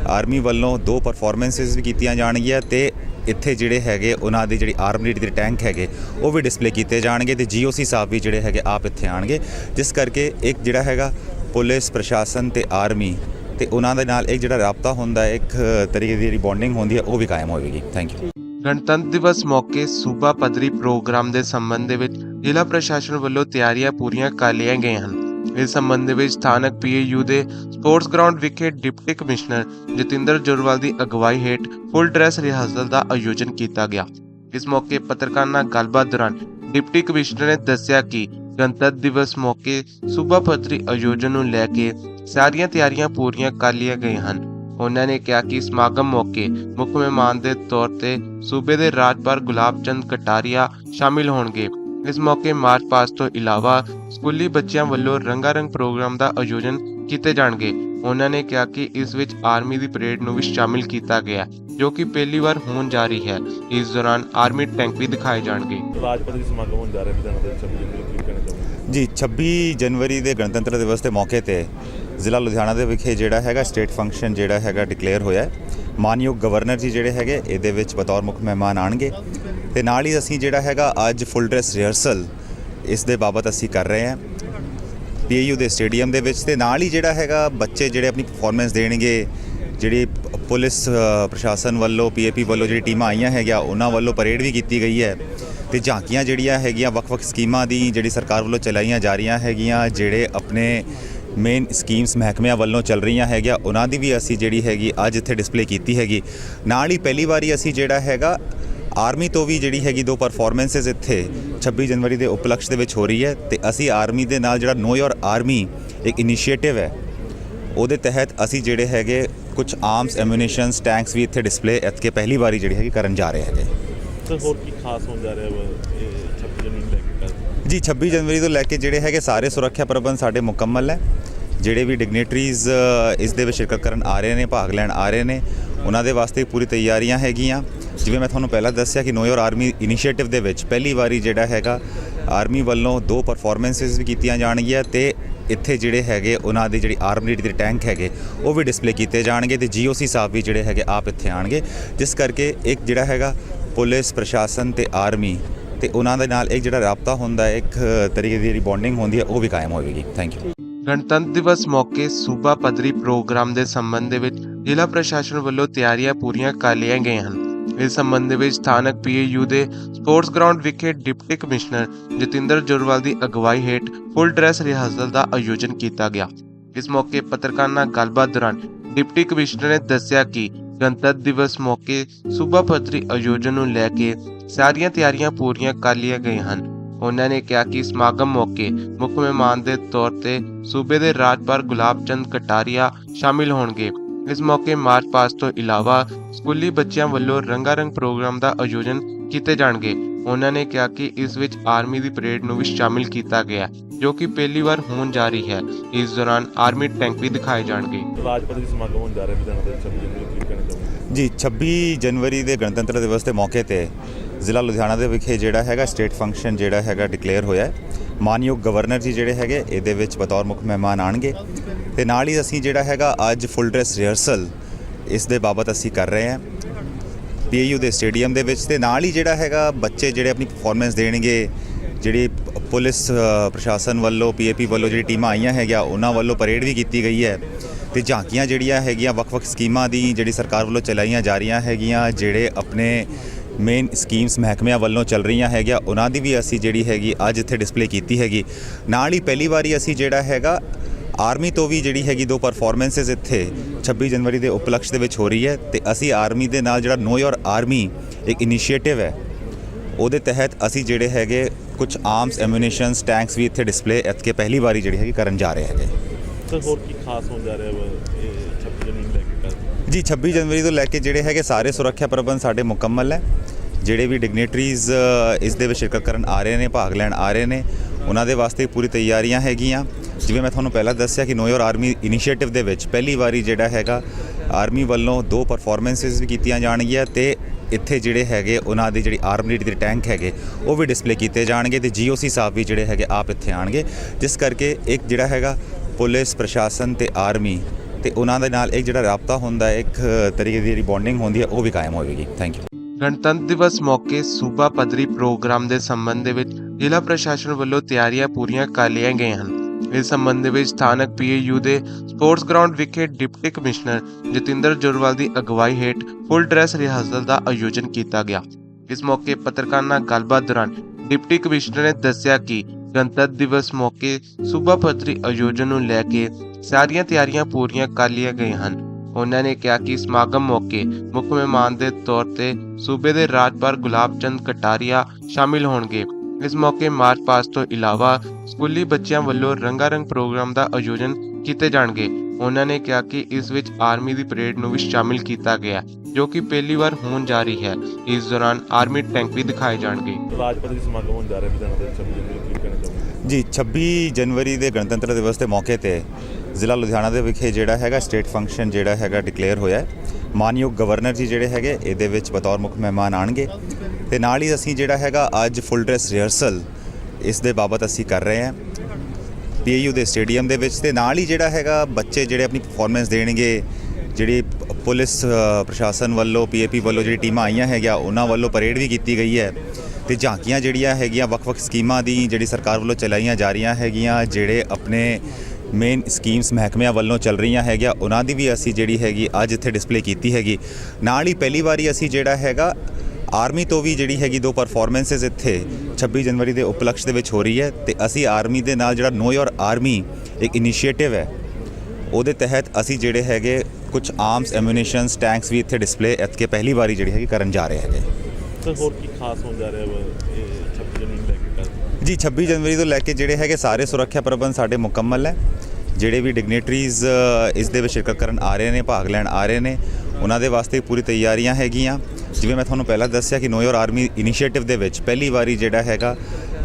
C: ਆਰਮੀ ਵੱਲੋਂ ਦੋ ਪਰਫਾਰਮੈਂਸਸ ਵੀ ਕੀਤੀਆਂ ਜਾਣਗੀਆਂ ਤੇ ਇੱਥੇ ਜਿਹੜੇ ਹੈਗੇ, ਉਹਨਾਂ ਦੀ ਜਿਹੜੀ ਆਰਮੀ ਦੇ ਟੈਂਕ ਹੈਗੇ, ਉਹ ਵੀ ਡਿਸਪਲੇ ਕੀਤੇ ਜਾਣਗੇ ਤੇ ਜੀਓਸੀ ਸਾਹਿਬ ਵੀ ਜਿਹੜੇ ਹੈਗੇ, ਆਪ ਇੱਥੇ ਆਣਗੇ ਜਿਸ ਕਰਕੇ ਇੱਕ ਜਿਹੜਾ ਹੈਗਾ ਪੁਲਿਸ, ਪ੍ਰਸ਼ਾਸਨ ਤੇ ਆਰਮੀ ਤੇ ਉਹਨਾਂ ਦੇ ਨਾਲ ਇੱਕ ਜਿਹੜਾ ਰਾਬਤਾ ਹੁੰਦਾ ਹੈ, ਇੱਕ ਤਰੀਕੇ ਦੀ ਜਿਹੜੀ ਬੌਂਡਿੰਗ ਹੁੰਦੀ ਹੈ, ਉਹ ਵੀ ਕਾਇਮ ਹੋਵੇਗੀ। ਥੈਂਕ ਯੂ
A: ਗਣਤੰਤਰ ਦਿਵਸ ਮੌਕੇ ਸੂਬਾ ਪੱਧਰੀ ਪ੍ਰੋਗਰਾਮ ਦੇ ਸੰਬੰਧ ਦੇ ਵਿੱਚ ਜ਼ਿਲ੍ਹਾ ਪ੍ਰਸ਼ਾਸਨ ਵੱਲੋਂ ਤਿਆਰੀਆਂ ਪੂਰੀਆਂ ਕਰ ਲਈਆਂ ਗਈਆਂ ਹਨ। ਇਸ ਸੰਬੰਧ ਵਿੱਚ ਸਥਾਨਕ ਪੀਏਯੂ ਦੇ ਸਪੋਰਟਸ ਗਰਾਊਂਡ ਵਿਖੇ ਡਿਪਟੀ ਕਮਿਸ਼ਨਰ ਜਤਿੰਦਰ ਜੁਰਵਾਲ ਦੀ ਅਗਵਾਈ ਹੇਠ ਫੁੱਲ ਡਰੈਸ ਰਿਹਰਸਲ ਦਾ ਆਯੋਜਨ ਕੀਤਾ ਗਿਆ। ਇਸ ਮੌਕੇ ਪੱਤਰਕਾਰ ਨਾਲ ਗੱਲਬਾਤ ਦੌਰਾਨ ਡਿਪਟੀ ਕਮਿਸ਼ਨਰ ਨੇ ਦੱਸਿਆ ਕਿ ਗਣਤੰਤਰ ਦਿਵਸ ਮੌਕੇ ਸੂਬਾ ਪੱਧਰੀ ਆਯੋਜਨ ਨੂੰ ਲੈ ਕੇ ਸਾਰੀਆਂ ਤਿਆਰੀਆਂ ਪੂਰੀਆਂ ਕਰ ਲਈਆਂ ਗਈਆਂ ਹਨ। ਉਹਨਾਂ ਨੇ ਕਿਹਾ ਕਿ ਸਮਾਗਮ ਮੌਕੇ ਮੁੱਖ ਮਹਿਮਾਨ ਦੇ ਤੌਰ ਤੇ ਸੂਬੇ ਦੇ ਰਾਜਪਾਲ ਗੁਲਾਬ ਚੰਦ ਕਟਾਰੀਆ ਸ਼ਾਮਿਲ ਹੋਣਗੇ। ਇਸ ਮੌਕੇ ਮਾਰਚ ਪਾਸਟ ਤੋਂ ਇਲਾਵਾ ਸਕੂਲੀ ਬੱਚਿਆਂ ਵੱਲੋਂ ਰੰਗਾਰੰਗ ਪ੍ਰੋਗਰਾਮ ਦਾ ਆਯੋਜਨ ਕੀਤੇ ਜਾਣਗੇ। ਉਹਨਾਂ ਨੇ ਕਿਹਾ ਕਿ ਇਸ ਵਿੱਚ ਆਰਮੀ ਦੀ ਪਰੇਡ ਨੂੰ ਵੀ ਸ਼ਾਮਿਲ ਕੀਤਾ ਗਿਆ, ਜੋ ਕਿ ਪਹਿਲੀ ਵਾਰ ਹੋਣ ਜਾ ਰਹੀ ਹੈ। ਇਸ ਦੌਰਾਨ ਆਰਮੀ ਟੈਂਕ ਵੀ ਦਿਖਾਏ ਜਾਣਗੇ।
B: ਰਾਜਪਾਲ ਸਮਾਗਮ ਹੋਣ ਜਾ ਰਿਹਾ ਲੁਧਿਆਣਾ ਦੇ 26 ਜਨਵਰੀ
C: ਜੀ 26 ਜਨਵਰੀ ਦੇ ਗਣਤੰਤਰ ਦਿਵਸ ਦੇ ਮੌਕੇ ਤੇ ਜ਼ਿਲ੍ਹਾ ਲੁਧਿਆਣਾ ਦੇ ਵਿਖੇ ਜਿਹੜਾ ਹੈਗਾ ਸਟੇਟ ਫੰਕਸ਼ਨ ਜਿਹੜਾ ਹੈਗਾ ਡਿਕਲੇਅਰ ਹੋਇਆ ਹੈ। ਮਾਨਯੋਗ ਗਵਰਨਰ ਜੀ ਜਿਹੜੇ ਹੈਗੇ, ਇਹਦੇ ਵਿੱਚ ਬਤੌਰ ਮੁੱਖ ਮਹਿਮਾਨ ਆਣਗੇ ਤੇ ਨਾਲ ਹੀ ਅਸੀਂ ਜਿਹੜਾ ਹੈਗਾ ਅੱਜ ਫੁੱਲ ਡਰੈਸ ਰਿਹਰਸਲ ਇਸ ਦੇ ਬਾਬਤ ਅਸੀਂ ਕਰ ਰਹੇ ਹਾਂ। ਪੀਯੂ ਦੇ ਸਟੇਡੀਅਮ ਦੇ ਵਿੱਚ ਤੇ ਨਾਲ ਹੀ ਜਿਹੜਾ ਹੈਗਾ ਬੱਚੇ ਜਿਹੜੇ ਆਪਣੀ ਪਰਫਾਰਮੈਂਸ ਦੇਣਗੇ, ਜਿਹੜੀ ਪੁਲਿਸ ਪ੍ਰਸ਼ਾਸਨ ਵੱਲੋਂ, ਪੀਏਪੀ ਵੱਲੋਂ ਜਿਹੜੀ ਟੀਮਾਂ ਆਈਆਂ ਹੈਗੀਆਂ, ਉਹਨਾਂ ਵੱਲੋਂ ਪਰੇਡ ਵੀ ਕੀਤੀ ਗਈ ਹੈ। ਤੇ ਝਾਂਕੀਆਂ ਜਿਹੜੀਆਂ ਹੈਗੀਆਂ, ਵੱਖ-ਵੱਖ ਸਕੀਮਾਂ ਦੀ ਜਿਹੜੀ ਸਰਕਾਰ ਵੱਲੋਂ ਚਲਾਈਆਂ ਜਾ ਰਹੀਆਂ ਹੈਗੀਆਂ, ਜਿਹੜੇ ਆਪਣੇ ਮੇਨ ਸਕੀਮਸ ਮਹਿਕਮਿਆਂ ਵੱਲੋਂ ਚੱਲ ਰਹੀਆਂ ਹੈਗੀਆਂ, ਉਹਨਾਂ ਦੀ ਵੀ ਅਸੀਂ ਜਿਹੜੀ ਹੈਗੀ ਅੱਜ ਇੱਥੇ ਡਿਸਪਲੇ ਕੀਤੀ ਹੈਗੀ। ਨਾਲ ਹੀ ਪਹਿਲੀ ਵਾਰੀ ਅਸੀਂ ਜਿਹੜਾ ਹੈਗਾ ਆਰਮੀ ਤੋਂ ਵੀ ਜਿਹੜੀ ਹੈਗੀ ਦੋ ਪਰਫਾਰਮੈਂਸਸ ਇੱਥੇ 26 ਜਨਵਰੀ ਦੇ ਉਪਲਕਸ਼ ਦੇ ਵਿੱਚ ਹੋ ਰਹੀ ਹੈ ਤੇ ਅਸੀਂ ਆਰਮੀ ਦੇ ਨਾਲ ਜਿਹੜਾ ਨੋ ਯੋਰ ਆਰਮੀ ਇੱਕ ਇਨੀਸ਼ੀਏਟਿਵ ਹੈ, ਉਹਦੇ ਤਹਿਤ ਅਸੀਂ ਜਿਹੜੇ ਹੈਗੇ ਕੁਝ ਆਰਮਸ ਐਮੂਨੀਸ਼ਨਸ ਟੈਂਕਸ ਵੀ ਇੱਥੇ ਡਿਸਪਲੇ ਇੱਥੇ ਪਹਿਲੀ ਵਾਰੀ ਜਿਹੜੀ ਹੈਗੀ ਕਰਨ ਜਾ ਰਹੇ ਹੈਗੇ।
B: ਸਰ ਹੋਰ ਕੀ ਖਾਸ ਹੋਣ ਜਾ ਰਿਹਾ ਵਾ, ਇਹ 26 ਜਨਵਰੀ ਨੂੰ ਲੈ ਕੇ ਕੱਲ੍ਹ?
C: ਜੀ 26 ਜਨਵਰੀ ਤੋਂ ਲੈ ਕੇ ਜਿਹੜੇ ਹੈਗੇ ਸਾਰੇ ਸੁਰੱਖਿਆ ਪ੍ਰਬੰਧ ਸਾਡੇ ਮੁਕੰਮਲ ਹੈ। ਜਿਹੜੇ ਵੀ ਡਿਗਨਿਟਰੀਜ਼ ਇਸ ਦੇ ਵਿੱਚ ਸ਼ਿਰਕਤ ਕਰਨ ਆ ਰਹੇ ਨੇ, ਭਾਗ ਲੈਣ ਆ ਰਹੇ ਨੇ, ਉਹਨਾਂ ਦੇ ਵਾਸਤੇ ਪੂਰੀ ਤਿਆਰੀਆਂ ਹੈਗੀਆਂ। ਜਿਵੇਂ ਮੈਂ ਤੁਹਾਨੂੰ ਪਹਿਲਾਂ ਦੱਸਿਆ ਕਿ ਨੋ ਯੋਰ ਆਰਮੀ ਇਨੀਸ਼ੀਏਟਿਵ ਦੇ ਵਿੱਚ ਪਹਿਲੀ ਵਾਰੀ ਜਿਹੜਾ ਹੈਗਾ, ਆਰਮੀ ਵੱਲੋਂ ਦੋ ਪਰਫਾਰਮੈਂਸਸ ਵੀ ਕੀਤੀਆਂ ਜਾਣਗੀਆਂ ਤੇ ਇੱਥੇ ਜਿਹੜੇ ਹੈਗੇ, ਉਹਨਾਂ ਦੀ ਜਿਹੜੀ ਆਰਮੀ ਦੇ ਟੈਂਕ ਹੈਗੇ, ਉਹ ਵੀ ਡਿਸਪਲੇ ਕੀਤੇ ਜਾਣਗੇ ਤੇ ਜੀਓਸੀ ਸਾਹਿਬ ਵੀ ਜਿਹੜੇ ਹੈਗੇ, ਆਪ ਇੱਥੇ ਆਣਗੇ। ਜਿਸ ਕਰਕੇ ਇੱਕ ਜਿਹੜਾ ਹੈਗਾ ਪੁਲਿਸ, ਪ੍ਰਸ਼ਾਸਨ ਤੇ ਆਰਮੀ ਤੇ ਉਹਨਾਂ ਦੇ ਨਾਲ ਇੱਕ ਜਿਹੜਾ ਰਾਬਤਾ ਹੁੰਦਾ ਹੈ, ਇੱਕ ਤਰੀਕੇ ਦੀ ਜਿਹੜੀ ਬੌਂਡਿੰਗ ਹੁੰਦੀ ਹੈ, ਉਹ ਵੀ ਕਾਇਮ ਹੋਵੇਗੀ। ਥੈਂਕ ਯੂ
A: ਗਣਤੰਤਰ ਦਿਵਸ ਮੌਕੇ ਸੂਬਾ ਪੱਧਰੀ ਪ੍ਰੋਗਰਾਮ ਦੇ ਸੰਬੰਧ ਦੇ ਵਿੱਚ ਜ਼ਿਲ੍ਹਾ ਪ੍ਰਸ਼ਾਸਨ ਵੱਲੋਂ ਤਿਆਰੀਆਂ ਪੂਰੀਆਂ ਕਰ ਲਈਆਂ ਗਈਆਂ ਹਨ। ਇਸ ਸੰਬੰਧ ਵਿੱਚ ਸਥਾਨਕ ਪੀਏਯੂ ਦੇ ਸਪੋਰਟਸ ਗਰਾਊਂਡ ਵਿਖੇ ਡਿਪਟੀ ਕਮਿਸ਼ਨਰ ਜਤਿੰਦਰ ਜੁਰਵਾਲ ਦੀ ਅਗਵਾਈ ਹੇਠ ਫੁੱਲ ਡਰੈਸ ਰਿਹਰਸਲ ਦਾ ਆਯੋਜਨ ਕੀਤਾ ਗਿਆ। ਇਸ ਮੌਕੇ ਪੱਤਰਕਾਰ ਨਾਲ ਗੱਲਬਾਤ ਦੌਰਾਨ ਡਿਪਟੀ ਕਮਿਸ਼ਨਰ ਨੇ ਦੱਸਿਆ ਕਿ ਗਣਤੰਤਰ ਦਿਵਸ ਮੌਕੇ ਸੂਬਾ ਪੱਧਰੀ ਆਯੋਜਨ ਨੂੰ ਲੈ ਕੇ ਸਾਰੀਆਂ ਤਿਆਰੀਆਂ ਪੂਰੀਆਂ ਕਰ ਲਈਆਂ ਗਈਆਂ ਹਨ। ਉਹਨਾਂ ਨੇ ਕਿਹਾ ਕਿ ਸਮਾਗਮ ਮੌਕੇ ਮੁੱਖ ਮਹਿਮਾਨ ਦੇ ਤੌਰ ਤੇ ਸੂਬੇ ਦੇ ਰਾਜਪਾਲ ਗੁਲਾਬ ਚੰਦ ਕਟਾਰੀਆ ਸ਼ਾਮਿਲ ਹੋਣਗੇ। ਇਸ ਮੌਕੇ ਮਾਰਚ ਪਾਸਟ ਤੋਂ ਇਲਾਵਾ ਸਕੂਲੀ ਬੱਚਿਆਂ ਵੱਲੋਂ ਰੰਗਾਰੰਗ ਪ੍ਰੋਗਰਾਮ ਦਾ ਆਯੋਜਨ ਕੀਤੇ ਜਾਣਗੇ। ਉਹਨਾਂ ਨੇ ਕਿਹਾ ਕਿ ਇਸ ਵਿੱਚ ਆਰਮੀ ਦੀ ਪਰੇਡ ਨੂੰ ਵੀ ਸ਼ਾਮਿਲ ਕੀਤਾ ਗਿਆ, ਜੋ ਕਿ ਪਹਿਲੀ ਵਾਰ ਹੋਣ ਜਾ ਰਹੀ ਹੈ। ਇਸ ਦੌਰਾਨ ਆਰਮੀ ਟੈਂਕ ਵੀ ਦਿਖਾਏ ਜਾਣਗੇ।
B: ਰਾਜਪਾਲ ਸਮਾਗਮ ਹੋਣ ਜਾ ਰਿਹਾ ਲੁਧਿਆਣਾ ਦੇ 26
C: ਜੀ 26 ਜਨਵਰੀ ਦੇ ਗਣਤੰਤਰ ਦਿਵਸ ਦੇ ਮੌਕੇ ਤੇ ਜ਼ਿਲ੍ਹਾ ਲੁਧਿਆਣਾ ਦੇ ਵਿਖੇ ਜਿਹੜਾ ਹੈਗਾ ਸਟੇਟ ਫੰਕਸ਼ਨ ਜਿਹੜਾ ਹੈਗਾ ਡਿਕਲੇਅਰ ਹੋਇਆ ਮਾਨਯੋਗ ਗਵਰਨਰ ਜੀ ਜਿਹੜੇ ਹੈਗੇ, ਇਹਦੇ ਵਿੱਚ ਬਤੌਰ ਮੁੱਖ ਮਹਿਮਾਨ ਆਣਗੇ ਤੇ ਨਾਲ ਹੀ ਅਸੀਂ ਜਿਹੜਾ ਹੈਗਾ ਅੱਜ ਫੁੱਲ ਡਰੈਸ ਰਿਹਰਸਲ ਇਸ ਦੇ ਬਾਬਤ ਅਸੀਂ ਕਰ ਰਹੇ ਹਾਂ। ਪੀਯੂ ਦੇ ਸਟੇਡੀਅਮ ਦੇ ਵਿੱਚ ਤੇ ਨਾਲ ਹੀ ਜਿਹੜਾ ਹੈਗਾ ਬੱਚੇ ਜਿਹੜੇ ਆਪਣੀ ਪਰਫਾਰਮੈਂਸ ਦੇਣਗੇ, ਜਿਹੜੀ ਪੁਲਿਸ ਪ੍ਰਸ਼ਾਸਨ ਵੱਲੋਂ, ਪੀਏਪੀ ਵੱਲੋਂ ਜਿਹੜੀ ਟੀਮਾਂ ਆਈਆਂ ਹੈਗੀਆਂ, ਉਹਨਾਂ ਵੱਲੋਂ ਪਰੇਡ ਵੀ ਕੀਤੀ ਗਈ ਹੈ। ਤੇ ਝਾਂਕੀਆਂ ਜਿਹੜੀਆਂ ਹੈਗੀਆਂ, ਵੱਖ-ਵੱਖ ਸਕੀਮਾਂ ਦੀ ਜਿਹੜੀ ਸਰਕਾਰ ਵੱਲੋਂ ਚਲਾਈਆਂ ਜਾ ਰਹੀਆਂ ਹੈਗੀਆਂ, ਜਿਹੜੇ ਆਪਣੇ ਮੇਨ ਸਕੀਮਸ ਮਹਿਕਮਿਆਂ ਵੱਲੋਂ ਚੱਲ ਰਹੀਆਂ ਹੈਗੀਆਂ, ਉਹਨਾਂ ਦੀ ਵੀ ਅਸੀਂ ਜਿਹੜੀ ਹੈਗੀ ਅੱਜ ਇੱਥੇ ਡਿਸਪਲੇ ਕੀਤੀ ਹੈਗੀ। ਨਾਲ ਹੀ ਪਹਿਲੀ ਵਾਰੀ ਅਸੀਂ ਜਿਹੜਾ ਹੈਗਾ ਆਰਮੀ ਤੋਂ ਵੀ ਜਿਹੜੀ ਹੈਗੀ ਦੋ ਪਰਫਾਰਮੈਂਸਸ ਇੱਥੇ 26 ਜਨਵਰੀ ਦੇ ਉਪਲਕਸ਼ ਦੇ ਵਿੱਚ ਹੋ ਰਹੀ ਹੈ ਤੇ ਅਸੀਂ ਆਰਮੀ ਦੇ ਨਾਲ ਜਿਹੜਾ ਨੋ ਯੋਰ ਆਰਮੀ ਇੱਕ ਇਨੀਸ਼ੀਏਟਿਵ ਹੈ, ਉਹਦੇ ਤਹਿਤ ਅਸੀਂ ਜਿਹੜੇ ਹੈਗੇ ਕੁਝ ਆਰਮਸ ਐਮੂਨੀਸ਼ਨਸ ਟੈਂਕਸ ਵੀ ਇੱਥੇ ਡਿਸਪਲੇ ਇੱਥੇ ਪਹਿਲੀ ਵਾਰੀ ਜਿਹੜੀ ਹੈਗੀ ਕਰਨ ਜਾ ਰਹੇ ਹੈਗੇ।
B: ਸਰ, ਹੋਰ ਕੀ ਖਾਸ ਹੋਣ ਜਾ ਰਿਹਾ ਵਾ, ਇਹ 26 ਜਨਵਰੀ ਨੂੰ ਲੈ ਕੇ ਕੱਲ੍ਹ?
C: ਜੀ 26 ਜਨਵਰੀ ਤੋਂ ਲੈ ਕੇ ਜਿਹੜੇ ਹੈਗੇ ਸਾਰੇ ਸੁਰੱਖਿਆ ਪ੍ਰਬੰਧ ਸਾਡੇ ਮੁਕੰਮਲ ਹੈ। ਜਿਹੜੇ ਵੀ ਡਿਗਨਿਟਰੀਜ਼ ਇਸ ਦੇ ਵਿੱਚ ਸ਼ਿਰਕਤ ਕਰਨ ਆ ਰਹੇ ਨੇ, ਭਾਗ ਲੈਣ ਆ ਰਹੇ ਨੇ, ਉਹਨਾਂ ਦੇ ਵਾਸਤੇ ਪੂਰੀ ਤਿਆਰੀਆਂ ਹੈਗੀਆਂ। ਜਿਵੇਂ ਮੈਂ ਤੁਹਾਨੂੰ ਪਹਿਲਾਂ ਦੱਸਿਆ ਕਿ ਨੋ ਯੋਰ ਆਰਮੀ ਇਨੀਸ਼ੀਏਟਿਵ ਦੇ ਵਿੱਚ ਪਹਿਲੀ ਵਾਰੀ ਜਿਹੜਾ ਹੈਗਾ ਆਰਮੀ ਵੱਲੋਂ ਦੋ ਪਰਫਾਰਮੈਂਸਸ ਵੀ ਕੀਤੀਆਂ ਜਾਣਗੀਆਂ ਤੇ ਇੱਥੇ ਜਿਹੜੇ ਹੈਗੇ, ਉਹਨਾਂ ਦੇ ਜਿਹੜੀ ਆਰਮੀ ਦੇ ਟੈਂਕ ਹੈਗੇ, ਉਹ ਵੀ ਡਿਸਪਲੇ ਕੀਤੇ ਜਾਣਗੇ ਤੇ ਜੀਓਸੀ ਸਾਹਿਬ ਵੀ ਜਿਹੜੇ ਹੈਗੇ ਆਪ ਇੱਥੇ ਆਣਗੇ। ਜਿਸ ਕਰਕੇ ਇੱਕ ਜਿਹੜਾ ਹੈਗਾ ਪੁਲਿਸ, ਪ੍ਰਸ਼ਾਸਨ ਤੇ ਆਰਮੀ ਤੇ ਉਹਨਾਂ ਦੇ ਨਾਲ ਇੱਕ ਜਿਹੜਾ ਰਾਬਤਾ ਹੁੰਦਾ ਹੈ, ਇੱਕ ਤਰੀਕੇ ਦੀ ਜਿਹੜੀ ਬੌਂਡਿੰਗ ਹੁੰਦੀ ਹੈ, ਉਹ ਵੀ ਕਾਇਮ ਹੋਵੇਗੀ। ਥੈਂਕ ਯੂ
A: ਗਣਤੰਤਰ ਦਿਵਸ ਮੌਕੇ ਸੂਬਾ ਪੱਧਰੀ ਪ੍ਰੋਗਰਾਮ ਦੇ ਸੰਬੰਧ ਦੇ ਵਿੱਚ ਜ਼ਿਲ੍ਹਾ ਪ੍ਰਸ਼ਾਸਨ ਵੱਲੋਂ ਤਿਆਰੀਆਂ ਪੂਰੀਆਂ ਕਰ ਲਈਆਂ ਗਈਆਂ ਹਨ। ਇਸ ਸੰਬੰਧ ਦੇ ਵਿੱਚ ਸਥਾਨਕ ਪੀਏਯੂ ਦੇ ਸਪੋਰਟਸ ਗਰਾਊਂਡ ਵਿਖੇ ਡਿਪਟੀ ਕਮਿਸ਼ਨਰ ਜਤਿੰਦਰ ਜੁਰਵਾਲ ਦੀ ਅਗਵਾਈ ਹੇਠ ਫੁੱਲ ਡਰੈਸ ਰਿਹਰਸਲ ਦਾ ਆਯੋਜਨ ਕੀਤਾ ਗਿਆ। ਇਸ ਮੌਕੇ ਪੱਤਰਕਾਰ ਨਾਲ ਗੱਲਬਾਤ ਦੌਰਾਨ ਡਿਪਟੀ ਕਮਿਸ਼ਨਰ ਨੇ ਦੱਸਿਆ ਕਿ ਗਣਤੰਤਰ ਦਿਵਸ ਮੌਕੇ ਸੂਬਾ ਪੱਧਰੀ ਆਯੋਜਨ ਨੂੰ ਲੈ ਕੇ ਸਾਰੀਆਂ ਤਿਆਰੀਆਂ ਪੂਰੀਆਂ ਕਰ ਲਈਆਂ ਗਈਆਂ ਹਨ। ਉਹਨਾਂ ਨੇ ਕਿਹਾ ਕਿ ਸਮਾਗਮ ਮੌਕੇ ਮੁੱਖ ਮਹਿਮਾਨ ਦੇ ਤੌਰ ਤੇ ਸੂਬੇ ਦੇ ਰਾਜਪਾਲ ਗੁਲਾਬ ਚੰਦ ਕਟਾਰੀਆ ਸ਼ਾਮਿਲ ਹੋਣਗੇ। ਇਸ ਮੌਕੇ ਮਾਰਚ ਪਾਸਟ ਤੋਂ ਇਲਾਵਾ ਸਕੂਲੀ ਬੱਚਿਆਂ ਵੱਲੋਂ ਰੰਗਾਰੰਗ ਪ੍ਰੋਗਰਾਮ ਦਾ ਆਯੋਜਨ ਕੀਤੇ ਜਾਣਗੇ। ਉਹਨਾਂ ਨੇ ਕਿਹਾ ਕਿ ਇਸ ਵਿੱਚ ਆਰਮੀ ਦੀ ਪਰੇਡ ਨੂੰ ਵੀ ਸ਼ਾਮਿਲ ਕੀਤਾ ਗਿਆ, ਜੋ ਕਿ ਪਹਿਲੀ ਵਾਰ ਹੋਣ ਜਾ ਰਹੀ ਹੈ। ਇਸ ਦੌਰਾਨ ਆਰਮੀ ਟੈਂਕ ਵੀ ਦਿਖਾਏ ਜਾਣਗੇ।
B: ਰਾਜਪਾਲ ਸਮਾਗਮ ਹੋਣ ਜਾ ਰਿਹਾ ਲੁਧਿਆਣਾ ਦੇ 26 ਜਨਵਰੀ ਨੂੰ ਕੀ ਕਹਿਣਾ ਚਾਹੁੰਦੇ
C: ਜੀ 26 ਜਨਵਰੀ ਦੇ ਗਣਤੰਤਰ ਦਿਵਸ ਦੇ ਮੌਕੇ ਤੇ ਜ਼ਿਲ੍ਹਾ ਲੁਧਿਆਣਾ ਦੇ ਵਿਖੇ ਜਿਹੜਾ ਹੈਗਾ ਸਟੇਟ ਫੰਕਸ਼ਨ ਜਿਹੜਾ ਹੈਗਾ ਡਿਕਲੇਅਰ ਹੋਇਆ ਮਾਨਯੋਗ ਗਵਰਨਰ ਜੀ ਜਿਹੜੇ ਹੈਗੇ, ਇਹਦੇ ਵਿੱਚ ਬਤੌਰ ਮੁੱਖ ਮਹਿਮਾਨ ਆਣਗੇ ਤੇ ਨਾਲ ਹੀ ਅਸੀਂ ਜਿਹੜਾ ਹੈਗਾ ਅੱਜ ਫੁੱਲ ਡਰੈਸ ਰਿਹਰਸਲ ਇਸ ਦੇ ਬਾਬਤ ਅਸੀਂ ਕਰ ਰਹੇ ਹਾਂ। ਪੀਯੂ ਦੇ ਸਟੇਡੀਅਮ ਦੇ ਵਿੱਚ ਤੇ ਨਾਲ ਹੀ ਜਿਹੜਾ ਹੈਗਾ ਬੱਚੇ ਜਿਹੜੇ ਆਪਣੀ ਪਰਫਾਰਮੈਂਸ ਦੇਣਗੇ, ਜਿਹੜੀ ਪੁਲਿਸ ਪ੍ਰਸ਼ਾਸਨ ਵੱਲੋਂ ਪੀਏਪੀ ਵੱਲੋਂ ਜਿਹੜੀ ਟੀਮਾਂ ਆਈਆਂ ਹੈਗੀਆਂ, ਉਹਨਾਂ ਵੱਲੋਂ ਪਰੇਡ ਵੀ ਕੀਤੀ ਗਈ ਹੈ। ਤੇ ਝਾਂਕੀਆਂ ਜਿਹੜੀਆਂ ਹੈਗੀਆਂ, ਵੱਖ-ਵੱਖ ਸਕੀਮਾਂ ਦੀ ਜਿਹੜੀ ਸਰਕਾਰ ਵੱਲੋਂ ਚਲਾਈਆਂ ਜਾ ਰਹੀਆਂ ਹੈਗੀਆਂ, ਜਿਹੜੇ ਆਪਣੇ ਮੇਨ ਸਕੀਮਸ ਮਹਿਕਮਿਆਂ ਵੱਲੋਂ ਚੱਲ ਰਹੀਆਂ ਹੈਗੀਆਂ, ਉਹਨਾਂ ਦੀ ਵੀ ਅਸੀਂ ਜਿਹੜੀ ਹੈਗੀ ਅੱਜ ਇੱਥੇ ਡਿਸਪਲੇ ਕੀਤੀ ਹੈਗੀ। ਨਾਲ ਹੀ ਪਹਿਲੀ ਵਾਰੀ ਅਸੀਂ ਜਿਹੜਾ ਹੈਗਾ ਆਰਮੀ ਤੋਂ ਵੀ ਜਿਹੜੀ ਹੈਗੀ ਦੋ ਪਰਫਾਰਮੈਂਸਸ ਇੱਥੇ 26 ਜਨਵਰੀ ਦੇ ਉਪਲਕਸ਼ ਦੇ ਵਿੱਚ ਹੋ ਰਹੀ ਹੈ ਤੇ ਅਸੀਂ ਆਰਮੀ ਦੇ ਨਾਲ ਜਿਹੜਾ ਨੋ ਯੋਰ ਆਰਮੀ ਇੱਕ ਇਨੀਸ਼ੀਏਟਿਵ ਹੈ, ਉਹਦੇ ਤਹਿਤ ਅਸੀਂ ਜਿਹੜੇ ਹੈਗੇ ਕੁਝ ਆਰਮਸ ਐਮੂਨੀਸ਼ਨਸ ਟੈਂਕਸ ਵੀ ਇੱਥੇ ਡਿਸਪਲੇ ਇੱਥੇ ਪਹਿਲੀ ਵਾਰੀ ਜਿਹੜੀ ਹੈਗੀ ਕਰਨ ਜਾ ਰਹੇ ਹੈਗੇ।
B: ਸਰ ਹੋਰ ਕੀ ਖਾਸ ਹੋਣ ਜਾ ਰਿਹਾ ਵਾ ਇਹ 26 ਜਨਵਰੀ ਨੂੰ ਲੈ ਕੇ ਕੱਲ੍ਹ?
C: ਜੀ 26 ਜਨਵਰੀ ਤੋਂ ਲੈ ਕੇ ਜਿਹੜੇ ਹੈਗੇ ਸਾਰੇ ਸੁਰੱਖਿਆ ਪ੍ਰਬੰਧ ਸਾਡੇ ਮੁਕੰਮਲ ਹੈ। ਜਿਹੜੇ ਵੀ ਡਿਗਨਿਟਰੀਜ਼ ਇਸ ਦੇ ਵਿੱਚ ਸ਼ਿਰਕਤ ਕਰਨ ਆ ਰਹੇ ਨੇ, ਭਾਗ ਲੈਣ ਆ ਰਹੇ ਨੇ, ਉਹਨਾਂ ਦੇ ਵਾਸਤੇ ਪੂਰੀ ਤਿਆਰੀਆਂ ਹੈਗੀਆਂ। ਜਿਵੇਂ ਮੈਂ ਤੁਹਾਨੂੰ ਪਹਿਲਾਂ ਦੱਸਿਆ ਕਿ ਨੋ ਯੋਰ ਆਰਮੀ ਇਨੀਸ਼ੀਏਟਿਵ ਦੇ ਵਿੱਚ ਪਹਿਲੀ ਵਾਰੀ ਜਿਹੜਾ ਹੈਗਾ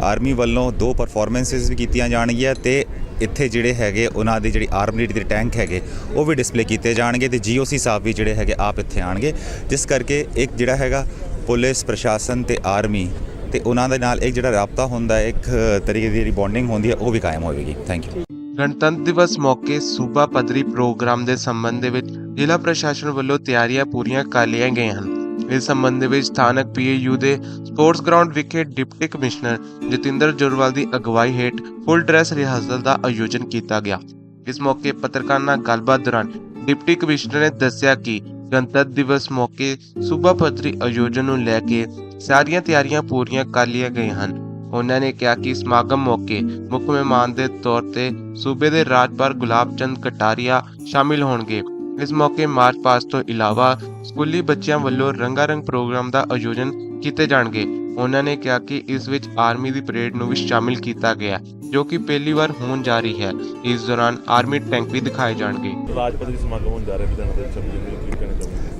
C: ਆਰਮੀ ਵੱਲੋਂ ਦੋ ਪਰਫਾਰਮੈਂਸਸ ਵੀ ਕੀਤੀਆਂ ਜਾਣਗੀਆਂ ਤੇ ਇੱਥੇ ਜਿਹੜੇ ਹੈਗੇ, ਉਹਨਾਂ ਦੀ ਜਿਹੜੀ ਆਰਮੀ ਦੇ ਟੈਂਕ ਹੈਗੇ, ਉਹ ਵੀ ਡਿਸਪਲੇ ਕੀਤੇ ਜਾਣਗੇ ਤੇ ਜੀਓਸੀ ਸਾਹਿਬ ਵੀ ਜਿਹੜੇ ਹੈਗੇ, ਆਪ ਇੱਥੇ ਆਣਗੇ। ਜਿਸ ਕਰਕੇ ਇੱਕ ਜਿਹੜਾ ਹੈਗਾ ਪੁਲਿਸ, ਪ੍ਰਸ਼ਾਸਨ ਤੇ ਆਰਮੀ ਤੇ ਉਹਨਾਂ ਦੇ ਨਾਲ ਇੱਕ ਜਿਹੜਾ ਰਾਬਤਾ ਹੁੰਦਾ ਹੈ, ਇੱਕ ਤਰੀਕੇ ਦੀ ਜਿਹੜੀ ਬੌਂਡਿੰਗ ਹੁੰਦੀ ਹੈ, ਉਹ ਵੀ ਕਾਇਮ ਹੋਵੇਗੀ। ਥੈਂਕ ਯੂ
A: ਗਣਤੰਤਰ ਦਿਵਸ ਮੌਕੇ ਸੂਬਾ ਪੱਧਰੀ ਪ੍ਰੋਗਰਾਮ ਦੇ ਸੰਬੰਧ ਦੇ ਵਿੱਚ ਜ਼ਿਲ੍ਹਾ ਪ੍ਰਸ਼ਾਸਨ ਵੱਲੋਂ ਤਿਆਰੀਆਂ ਪੂਰੀਆਂ ਕਰ ਲਈਆਂ ਗਈਆਂ ਹਨ। ਇਸ ਸੰਬੰਧ ਦੇ ਵਿੱਚ ਸਥਾਨਕ ਪੀਏਯੂ ਦੇ ਸਪੋਰਟਸ ਗਰਾਊਂਡ ਵਿਖੇ ਡਿਪਟੀ ਕਮਿਸ਼ਨਰ ਜਤਿੰਦਰ ਜੁਰਵਾਲ ਦੀ ਅਗਵਾਈ ਹੇਠ ਫੁੱਲ ਡਰੈਸ ਰਿਹਰਸਲ ਦਾ ਆਯੋਜਨ ਕੀਤਾ ਗਿਆ। ਇਸ ਮੌਕੇ ਪੱਤਰਕਾਰਾਂ ਨਾਲ ਗੱਲਬਾਤ ਦੌਰਾਨ ਡਿਪਟੀ ਕਮਿਸ਼ਨਰ ਨੇ ਦੱਸਿਆ ਕਿ ਗਣਤੰਤਰ ਦਿਵਸ ਮੌਕੇ ਸੂਬਾ ਪੱਧਰੀ ਆਯੋਜਨ ਨੂੰ ਲੈ ਕੇ ਸਾਰੀਆਂ ਤਿਆਰੀਆਂ ਪੂਰੀਆਂ ਕਰ ਲਈਆਂ ਗਈਆਂ ਹਨ। ਉਹਨਾਂ ਨੇ ਕਿਹਾ ਕਿ ਸਮਾਗਮ ਮੌਕੇ ਮੁੱਖ ਮਹਿਮਾਨ ਦੇ ਤੌਰ ਤੇ ਸੂਬੇ ਦੇ ਰਾਜਪਾਲ ਗੁਲਾਬ ਚੰਦ ਕਟਾਰੀਆ ਸ਼ਾਮਿਲ ਹੋਣਗੇ। ਇਸ ਮੌਕੇ ਮਾਰਚ ਪਾਸਟ ਤੋਂ ਇਲਾਵਾ ਸਕੂਲੀ ਬੱਚਿਆਂ ਵੱਲੋਂ ਰੰਗਾਰੰਗ ਪ੍ਰੋਗਰਾਮ ਦਾ ਆਯੋਜਨ ਕੀਤੇ ਜਾਣਗੇ। ਉਹਨਾਂ ਨੇ ਕਿਹਾ ਕਿ ਇਸ ਵਿੱਚ ਆਰਮੀ ਦੀ ਪਰੇਡ ਨੂੰ ਵੀ ਸ਼ਾਮਿਲ ਕੀਤਾ ਗਿਆ, ਜੋ ਕਿ ਪਹਿਲੀ ਵਾਰ ਹੋਣ ਜਾ ਰਹੀ ਹੈ। ਇਸ ਦੌਰਾਨ ਆਰਮੀ ਟੈਂਕ ਵੀ ਦਿਖਾਏ ਜਾਣਗੇ।
B: ਰਾਜਪਾਲ ਸਮਾਗਮ ਹੋਣ ਜਾ ਰਿਹਾ ਲੁਧਿਆਣਾ ਦੇ 26